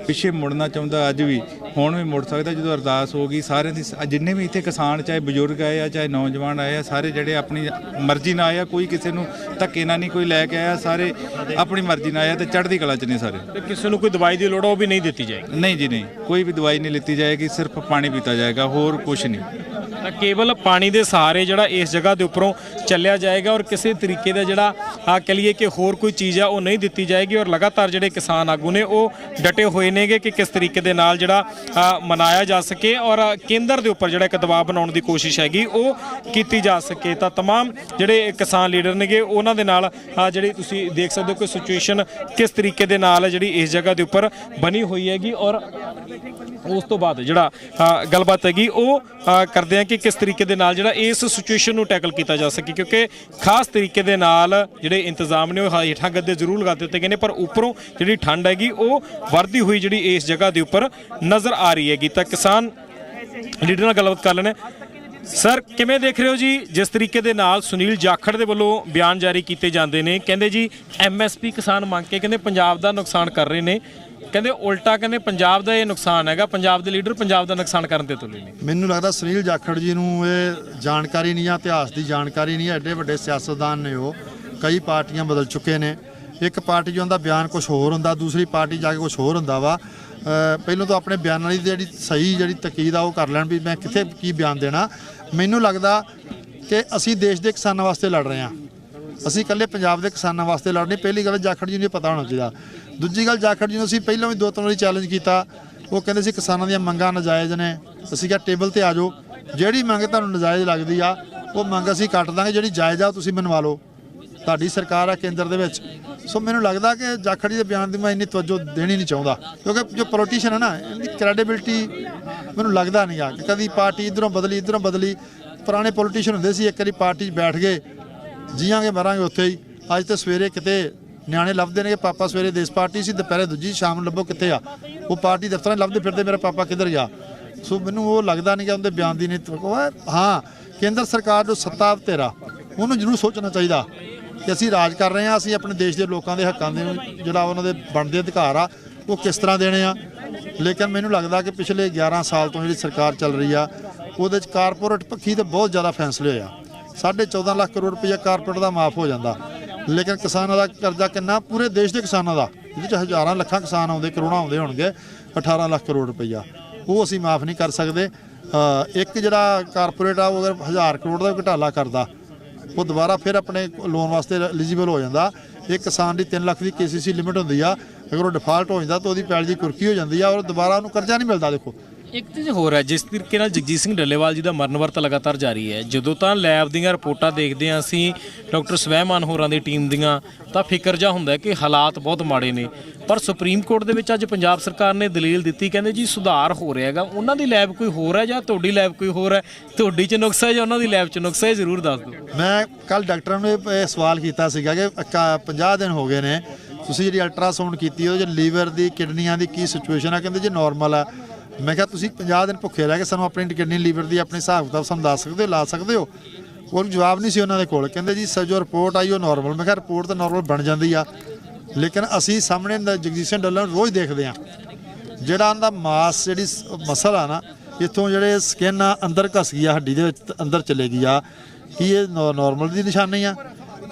ਪਿੱਛੇ ਮੁੜਨਾ ਚਾਹੁੰਦਾ ਅੱਜ ਵੀ ਹੁਣ ਵੀ ਮੁੜ ਸਕਦਾ ਜਦੋਂ ਅਰਦਾਸ ਹੋ ਗਈ ਸਾਰਿਆਂ ਦੀ ਜਿੰਨੇ ਵੀ ਇੱਥੇ ਕਿਸਾਨ ਚਾਹੇ ਬਜ਼ੁਰਗ ਆਏ ਆ ਚਾਹੇ ਨੌਜਵਾਨ ਆਏ ਆ ਸਾਰੇ ਜਿਹੜੇ ਆਪਣੀ ਮਰਜ਼ੀ ਨਾਲ ਆਏ ਆ ਕੋਈ ਕਿਸੇ ਨੂੰ ਧੱਕੇ ਨਾਲ ਨਹੀਂ ਕੋਈ ਲੈ ਕੇ ਆਇਆ ਸਾਰੇ ਆਪਣੀ ਮਰਜ਼ੀ ਨਾਲ ਆਏ ਆ ਤੇ ਚੜ੍ਹਦੀ ਕਲਾ ਚ ਨੇ ਸਾਰੇ। ਤੇ ਕਿਸੇ ਨੂੰ ਕੋਈ ਦਵਾਈ ਦੀ ਲੋੜ ਉਹ ਵੀ ਨਹੀਂ ਦਿੱਤੀ ਜਾਏਗੀ? ਨਹੀਂ ਜੀ ਨਹੀਂ। ਕੋਈ ਵੀ ਦਵਾਈ ਨਹੀਂ ਲਿੱਤੀ ਜਾਏਗੀ ਸਿਰਫ ਪਾਣੀ ਪੀਤਾ ਜਾਏਗਾ ਹੋਰ ਕੁਝ ਨਹੀਂ। ਤਾਂ ਕੇਵਲ ਪਾਣੀ ਦੇ ਸਹਾਰੇ ਜਿਹੜਾ ਇਸ ਜਗ੍ਹਾ ਦੇ ਉੱਪਰੋਂ ਚੱਲਿਆ ਜਾਏਗਾ ਔਰ ਕਿਸੇ ਤਰੀਕੇ ਦਾ ਜਿਹੜਾ ਆ ਕਹ ਲਈਏ ਕਿ ਹੋਰ ਕੋਈ ਚੀਜ਼ ਆ ਉਹ ਨਹੀਂ ਦਿੱਤੀ ਜਾਏਗੀ ਔਰ ਲਗਾਤਾਰ ਜਿਹੜੇ ਕਿਸਾਨ ਆਗੂ ਨੇ ਉਹ ਡਟੇ ਹੋਏ ਨੇਗੇ ਕਿ ਕਿਸ ਤਰੀਕੇ ਦੇ ਨਾਲ ਜਿਹੜਾ ਮਨਾਇਆ ਜਾ ਸਕੇ ਔਰ ਕੇਂਦਰ ਦੇ ਉੱਪਰ ਜਿਹੜਾ ਇੱਕ ਦਬਾਅ ਬਣਾਉਣ ਦੀ ਕੋਸ਼ਿਸ਼ ਹੈਗੀ ਉਹ ਕੀਤੀ ਜਾ ਸਕੇ। ਤਾਂ ਤਮਾਮ ਜਿਹੜੇ ਕਿਸਾਨ ਲੀਡਰ ਨੇਗੇ ਉਹਨਾਂ ਦੇ ਨਾਲ ਜਿਹੜੀ ਤੁਸੀਂ ਦੇਖ ਸਕਦੇ ਹੋ ਕਿ ਸਿਚੁਏਸ਼ਨ ਕਿਸ ਤਰੀਕੇ ਦੇ ਨਾਲ ਜਿਹੜੀ ਇਸ ਜਗ੍ਹਾ ਦੇ ਉੱਪਰ ਬਣੀ ਹੋਈ ਹੈਗੀ ਔਰ ਉਸ ਤੋਂ ਬਾਅਦ ਜਿਹੜਾ ਗੱਲਬਾਤ ਹੈਗੀ ਉਹ ਅ, ਕਰਦੇ ਆ ਕਿ ਕਿਸ ਤਰੀਕੇ ਦੇ ਨਾਲ ਜਿਹੜਾ ਇਸ ਸਿਚੁਏਸ਼ਨ ਨੂੰ ਟੈਕਲ ਕੀਤਾ ਜਾ ਸਕੇ? ਕਿਉਂਕਿ ਖਾਸ ਤਰੀਕੇ ਦੇ ਨਾਲ ਜਿਹੜੇ ਇੰਤਜ਼ਾਮ ਨੇ, ਉਹ ਹੇਠਾਂ ਗੱਦੇ ਜ਼ਰੂਰ ਲਗਾ ਦਿੱਤੇ ਗਏ ਨੇ, ਪਰ ਉੱਪਰੋਂ ਜਿਹੜੀ ਠੰਡ ਹੈਗੀ, ਉਹ ਵਰਦੀ ਹੋਈ ਜਿਹੜੀ ਇਸ ਜਗ੍ਹਾ ਦੇ ਉੱਪਰ ਨਜ਼ਰ ਆ ਰਹੀ ਹੈਗੀ। ਤਾਂ ਕਿਸਾਨ ਲੀਡਰ ਨਾਲ ਗੱਲਬਾਤ ਕਰ ਲੈਣੇ। ਸਰ, ਕਿਵੇਂ ਦੇਖ ਰਹੇ ਹੋ ਜੀ? ਜਿਸ ਤਰੀਕੇ ਦੇ ਨਾਲ ਸੁਨੀਲ ਜਾਖੜ ਦੇ ਵੱਲੋਂ ਬਿਆਨ ਜਾਰੀ ਕੀਤੇ ਜਾਂਦੇ ਨੇ, ਕਹਿੰਦੇ ਜੀ ਐਮਐਸਪੀ ਕਿਸਾਨ ਮੰਗ ਕੇ ਕਹਿੰਦੇ ਪੰਜਾਬ ਦਾ ਨੁਕਸਾਨ ਕਰ ਰਹੇ ਨੇ। ਕਹਿੰਦੇ ਉਲਟਾ ਕਹਿੰਦੇ ਪੰਜਾਬ ਦਾ ਇਹ ਨੁਕਸਾਨ ਹੈਗਾ ਪੰਜਾਬ ਦੇ ਲੀਡਰ ਪੰਜਾਬ ਦਾ ਨੁਕਸਾਨ ਕਰਨ ਤੇ ਤੁਲੇ ਨੇ। ਮੈਨੂੰ ਲੱਗਦਾ ਸੁਨੀਲ ਜਾਖੜ ਜੀ ਨੂੰ ਇਹ ਜਾਣਕਾਰੀ ਨਹੀਂ ਆ ਇਤਿਹਾਸ ਦੀ ਜਾਣਕਾਰੀ ਨਹੀਂ ਹੈ ਐਡੇ ਵੱਡੇ ਸਿਆਸਤਦਾਨ ਨੇ ਉਹ ਕਈ ਪਾਰਟੀਆਂ ਬਦਲ ਚੁੱਕੇ ਨੇ। ਇੱਕ ਪਾਰਟੀ ਜੋ ਹੁੰਦਾ ਬਿਆਨ ਕੁਝ ਹੋਰ ਹੁੰਦਾ ਦੂਸਰੀ ਪਾਰਟੀ ਜਾ ਕੇ ਕੁਝ ਹੋਰ ਹੁੰਦਾ ਵਾ। ਅ, ਪਹਿਲਾਂ ਤਾਂ ਆਪਣੇ ਬਿਆਨਾਂ ਦੀ ਜਿਹੜੀ ਸਹੀ ਜਿਹੜੀ ਤਕੀਦ ਆ ਉਹ ਕਰ ਲੈਣ ਵੀ ਮੈਂ ਕਿੱਥੇ ਕੀ ਬਿਆਨ ਦੇਣਾ। ਮੈਨੂੰ ਲੱਗਦਾ ਕਿ ਅਸੀਂ ਦੇਸ਼ ਦੇ ਕਿਸਾਨਾਂ ਵਾਸਤੇ ਲੜ ਰਹੇ ਹਾਂ। ਅਸੀਂ ਇਕੱਲੇ ਪੰਜਾਬ ਦੇ ਕਿਸਾਨਾਂ ਵਾਸਤੇ ਲੜਨੀ ਪਹਿਲੀ ਗੱਲ ਜਾਖੜ ਜੀ ਨੂੰ ਪਤਾ ਹੋਣਾ ਚਾਹੀਦਾ। ਦੂਜੀ ਗੱਲ ਜਾਖੜ ਜੀ ਨੂੰ ਅਸੀਂ ਪਹਿਲਾਂ ਵੀ ਦੋ ਤਿੰਨ ਵਾਰੀ ਚੈਲੰਜ ਕੀਤਾ। ਉਹ ਕਹਿੰਦੇ ਸੀ ਕਿਸਾਨਾਂ ਦੀਆਂ ਮੰਗਾਂ ਨਾਜਾਇਜ਼ ਨੇ। ਅਸੀਂ ਕਿਹਾ ਟੇਬਲ ਤੇ ਆ ਜਾਓ। ਜਿਹੜੀ ਮੰਗ ਤੁਹਾਨੂੰ ਨਾਜਾਇਜ਼ ਲੱਗਦੀ ਆ, ਉਹ ਮੰਗ ਅਸੀਂ ਕੱਟ ਦਾਂਗੇ। ਜਿਹੜੀ ਜਾਇਜ਼ ਆ, ਉਹ ਤੁਸੀਂ ਮਨਵਾ ਲਓ। ਤੁਹਾਡੀ ਸਰਕਾਰ ਆ ਕੇਂਦਰ ਦੇ ਵਿੱਚ। ਸੋ ਮੈਨੂੰ ਲੱਗਦਾ ਕਿ ਜਾਖੜ ਜੀ ਦੇ ਬਿਆਨ ਦੀ ਮੈਂ ਇੰਨੀ ਤਵੱਜੋ ਦੇਣੀ ਨਹੀਂ ਚਾਹੁੰਦਾ। ਕਿਉਂਕਿ ਜੋ ਪੋਲੀਟੀਸ਼ੀਅਨ ਹੈ ਨਾ, ਇਹਦੀ ਕ੍ਰੈਡੀਬਿਲਟੀ ਮੈਨੂੰ ਲੱਗਦਾ ਨਹੀਂ ਆ। ਕਿ ਕਦੀ ਪਾਰਟੀ ਇਧਰੋਂ ਬਦਲੀ ਇਧਰੋਂ ਬਦਲੀ। ਪੁਰਾਣੇ ਪੋਲੀਟੀਸ਼ੀਅਨ ਹੁੰਦੇ ਸੀ, ਇੱਕ ਵਾਰੀ ਪਾਰਟੀ 'ਚ ਬੈਠ ਗਏ। ਜੀਵਾਂਗੇ ਮਰਾਂਗੇ ਉੱਥੇ ਹੀ। ਅੱਜ ਤੇ ਸਵੇਰੇ ਕਿਤੇ ਨਿਆਣੇ ਲੱਭਦੇ ਨੇ ਕਿ ਪਾਪਾ ਸਵੇਰੇ ਦੇਸ਼ ਪਾਰਟੀ ਸੀ, ਦੁਪਹਿਰੇ ਦੂਜੀ, ਸ਼ਾਮ ਨੂੰ ਲੱਭੋ ਕਿੱਥੇ ਆ? ਉਹ ਪਾਰਟੀ ਦਫ਼ਤਰਾਂ 'ਚ ਲੱਭਦੇ ਫਿਰਦੇ, ਮੇਰਾ ਪਾਪਾ ਕਿੱਧਰ ਗਿਆ? ਸੋ ਮੈਨੂੰ ਉਹ ਲੱਗਦਾ ਨਹੀਂ ਕਿ ਉਹਦੇ ਬਿਆਨ ਦੀ ਨਹੀਂ ਉਹ ਹਾਂ ਕੇਂਦਰ ਸਰਕਾਰ ਜੋ ਸੱਤਾ ਤੇਰਾ। ਉਹਨੂੰ ਜ਼ਰੂਰ ਸੋਚਣਾ ਚਾਹੀਦਾ ਕਿ ਅਸੀਂ ਰਾਜ ਕਰ ਰਹੇ ਹਾਂ, ਅਸੀਂ ਆਪਣੇ ਦੇਸ਼ ਦੇ ਲੋਕਾਂ ਦੇ ਹੱਕਾਂ ਦੇ ਜਿਹੜਾ ਉਹਨਾਂ ਦੇ ਬਣਦੇ ਅਧਿਕਾਰ ਆ, ਉਹ ਕਿਸ ਤਰ੍ਹਾਂ ਦੇਣੇ ਆ? ਲੇਕਿਨ ਮੈਨੂੰ ਲੱਗਦਾ ਕਿ ਪਿਛਲੇ 11 ਸਾਲ ਤੋਂ ਜਿਹੜੀ ਸਰਕਾਰ ਚੱਲ ਰਹੀ ਆ, ਉਹਦੇ ਚ ਕਾਰਪੋਰੇਟ ਪੱਖੀ ਤੇ ਬਹੁਤ ਜ਼ਿਆਦਾ ਫੈਸਲੇ ਹੋਏ ਆ। ਸਾਢੇ 14 ਲੱਖ ਕਰੋੜ ਰੁਪਈਆ ਕਾਰਪੋਰੇਟ ਦਾ ਮਾਫ ਹੋ ਜਾਂਦਾ। ਲੇਕਿਨ ਕਿਸਾਨਾਂ ਦਾ ਕਰਜ਼ਾ ਕਿੰਨਾ? ਪੂਰੇ ਦੇਸ਼ ਦੇ ਕਿਸਾਨਾਂ ਦਾ। ਜਿਹਦੇ ਚ ਹਜ਼ਾਰਾਂ ਲੱਖਾਂ ਕਿਸਾਨ ਆਉਂਦੇ, ਕਰੋੜਾਂ ਆਉਂਦੇ ਹੋਣਗੇ 18 ਲੱਖ ਕਰੋੜ ਰੁਪਈਆ। ਉਹ ਅਸੀਂ ਮਾਫ ਨਹੀਂ ਕਰ ਸਕਦੇ। ਇੱਕ ਜਿਹੜਾ ਕਾਰਪੋਰੇਟ ਆ, ਉਹ ਅਗਰ 1000 ਕਰੋੜ ਦਾ ਘਟਾਲਾ ਕਰਦਾ, ਉਹ ਦੁਬਾਰਾ ਫਿਰ ਆਪਣੇ ਲੋਨ ਵਾਸਤੇ ਐਲੀਜੀਬਲ ਹੋ ਜਾਂਦਾ। ਇਹ ਕਿਸਾਨ ਦੀ 3 ਲੱਖ ਦੀ ਕੇਸੀਸੀ ਲਿਮਿਟ ਹੁੰਦੀ ਆ। ਅਗਰ ਉਹ ਡਿਫਾਲਟ ਹੋ ਜਾਂਦਾ ਤਾਂ ਉਹਦੀ ਪੈਲੀ ਦੀ ਕੁਰਕੀ ਹੋ ਜਾਂਦੀ ਆ ਔਰ ਦੁਬਾਰਾ ਉਹਨੂੰ ਕਰਜ਼ਾ ਨਹੀਂ ਮਿਲਦਾ, ਦੇਖੋ। ਇੱਕ ਚੀਜ਼ ਹੋਰ ਹੈ, ਜਿਸ ਤਰੀਕੇ ਨਾਲ ਜਗਜੀਤ ਸਿੰਘ ਡੱਲੇਵਾਲ ਜੀ ਦਾ ਮਰਨ ਵਰਤ ਲਗਾਤਾਰ ਜਾਰੀ ਹੈ, ਜਦੋਂ ਤਾਂ ਲੈਬ ਦੀਆਂ ਰਿਪੋਰਟਾਂ ਦੇਖਦੇ ਹਾਂ ਅਸੀਂ, ਡਾਕਟਰ ਸਵੈਮਾਨ ਹੋਰਾਂ ਦੀ ਟੀਮ ਦੀਆਂ, ਤਾਂ ਫਿਕਰ ਜਾ ਹੁੰਦਾ ਕਿ ਹਾਲਾਤ ਬਹੁਤ ਮਾੜੇ ਨੇ। ਪਰ ਸੁਪਰੀਮ ਕੋਰਟ ਦੇ ਵਿੱਚ ਅੱਜ ਪੰਜਾਬ ਸਰਕਾਰ ਨੇ ਦਲੀਲ ਦਿੱਤੀ, ਕਹਿੰਦੇ ਜੀ ਸੁਧਾਰ ਹੋ ਰਿਹਾ ਹੈਗਾ। ਉਹਨਾਂ ਦੀ ਲੈਬ ਕੋਈ ਹੋਰ ਹੈ ਜਾਂ ਤੁਹਾਡੀ ਲੈਬ ਕੋਈ ਹੋਰ ਹੈ? ਤੁਹਾਡੀ 'ਚ ਨੁਕਸ ਹੈ ਜਾਂ ਉਹਨਾਂ ਦੀ ਲੈਬ 'ਚ ਨੁਕਸਾ ਹੈ? ਜ਼ਰੂਰ ਦੱਸ ਦਿਓ। ਮੈਂ ਕੱਲ ਡਾਕਟਰਾਂ ਨੂੰ ਇਹ ਸਵਾਲ ਕੀਤਾ ਸੀਗਾ ਕਿ ਇੱਕਾ- 50 ਦਿਨ ਹੋ ਗਏ ਨੇ, ਤੁਸੀਂ ਜਿਹੜੀ ਅਲਟਰਾਸਾਊਂਡ ਕੀਤੀ, ਉਹਦੇ ਚ ਲੀਵਰ ਦੀ, ਕਿਡਨੀਆਂ ਦੀ ਕੀ ਸਿਚੁਏਸ਼ਨ ਆ? ਕਹਿੰਦੇ ਜੇ ਨਾਰਮਲ ਆ। ਮੈਂ ਕਿਹਾ ਤੁਸੀਂ 50 ਦਿਨ ਭੁੱਖੇ ਰਹਿ ਕੇ ਸਾਨੂੰ ਆਪਣੀ ਕਿਡਨੀ ਲੀਵਰ ਦੀ, ਆਪਣੇ ਹਿਸਾਬ ਕਿਤਾਬ ਸਾਨੂੰ ਦੱਸ ਸਕਦੇ ਹੋ, ਲਾ ਸਕਦੇ ਹੋ? ਉਹ ਜਵਾਬ ਨਹੀਂ ਸੀ ਉਹਨਾਂ ਦੇ ਕੋਲ। ਕਹਿੰਦੇ ਜੀ, ਸਰ, ਜੋ ਰਿਪੋਰਟ ਆਈ ਉਹ ਨਾਰਮਲ ਮੈਂ ਕਿਹਾ ਰਿਪੋਰਟ ਤਾਂ ਨਾਰਮਲ ਬਣ ਜਾਂਦੀ ਆ। ਲੇਕਿਨ ਅਸੀਂ ਸਾਹਮਣੇ ਦਾ ਜਗਜੀਤ ਸਿੰਘ ਡੱਲਰ ਨੂੰ ਰੋਜ਼ ਦੇਖਦੇ ਆ। ਜਿਹੜਾ ਉਹਦਾ ਮਾਸ, ਜਿਹੜੀ ਮਸਲ ਆ ਨਾ, ਇੱਥੋਂ ਜਿਹੜੇ ਸਕਿਨ ਆ ਅੰਦਰ ਘਸ ਗਈ ਆ, ਹੱਡੀ ਦੇ ਵਿੱਚ, ਅੰਦਰ ਚਲੇ ਗਈ ਆ, ਕੀ ਇਹ ਨਾਰਮਲ ਦੀ ਨਿਸ਼ਾਨੀ ਆ?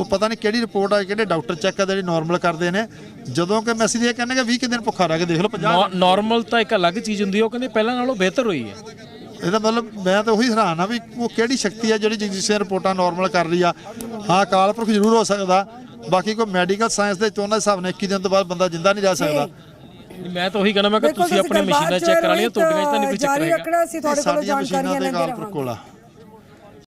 ਉਹ ਪਤਾ ਨਹੀਂ ਕਿਹੜੀ ਰਿਪੋਰਟ ਆ ਕਿਹੜੇ ਡਾਕਟਰ ਚੈੱਕ ਕਰਦੇ ਜਿਹੜੀ ਨਾਰਮਲ ਕਰਦੇ ਨੇ। ਜਦੋਂ ਕਿ ਮੈਸੇਜ ਇਹ ਕਹਿੰਦੇ ਕਿ 20 ਕੁ ਦਿਨ ਭੁੱਖਾ ਰਹਿ ਕੇ ਦੇਖ ਲਓ 50 ਨਾਰਮਲ ਤਾਂ ਇੱਕ ਅਲੱਗ ਚੀਜ਼ ਹੁੰਦੀ ਹੈ ਉਹ ਕਹਿੰਦੇ ਪਹਿਲਾਂ ਨਾਲੋਂ ਬਿਹਤਰ ਹੋਈ ਹੈ। ਇਹਦਾ ਮਤਲਬ ਮੈਂ ਤਾਂ ਉਹੀ ਹੈਰਾਨ ਆ ਵੀ ਉਹ ਕਿਹੜੀ ਸ਼ਕਤੀ ਆ ਜਿਹੜੀ ਜਗਜੀਤ ਸਿੰਘ ਰਿਪੋਰਟਾਂ ਨਾਰਮਲ ਕਰ ਰਹੀ ਆ। ਹਾਂ ਅਕਾਲ ਪੁਰਖ ਜ਼ਰੂਰ ਹੋ ਸਕਦਾ। ਬਾਕੀ ਕੋਈ ਮੈਡੀਕਲ ਸਾਇੰਸ ਦੇ ਚੋਣਾਂ ਦੇ ਹਿਸਾਬ ਨਾਲ 21 ਦਿਨ ਤੋਂ ਬਾਅਦ ਬੰਦਾ ਜਿੰਦਾ ਨਹੀਂ ਰਹਿ ਸਕਦਾ। ਮੈਂ ਤਾਂ ਉਹੀ ਕਹਿੰਦਾ ਮੈਂ ਕਿ ਤੁਸੀਂ ਆਪਣੀ ਮਸ਼ੀਨਾਂ ਚੈੱਕ ਕਰਾ ਲਈਆਂ ਤੁਹਾਡੀਆਂ 'ਚ ਤਾਂ ਨਹੀਂ ਕੋਈ ਚੱਕਰ ਜਾਰੀ ਹੈਗਾ। ਰੱਖਣਾ ਸੀ ਤੁਹਾਡੇ ਕੋਲੋਂ ਸਾਡੀਆਂ ਮਸ਼ੀਨਾਂ ਅਕਾਲ ਰਹਾਂਗੇ। ਪੁਰਖ ਕੋਲ ਆ।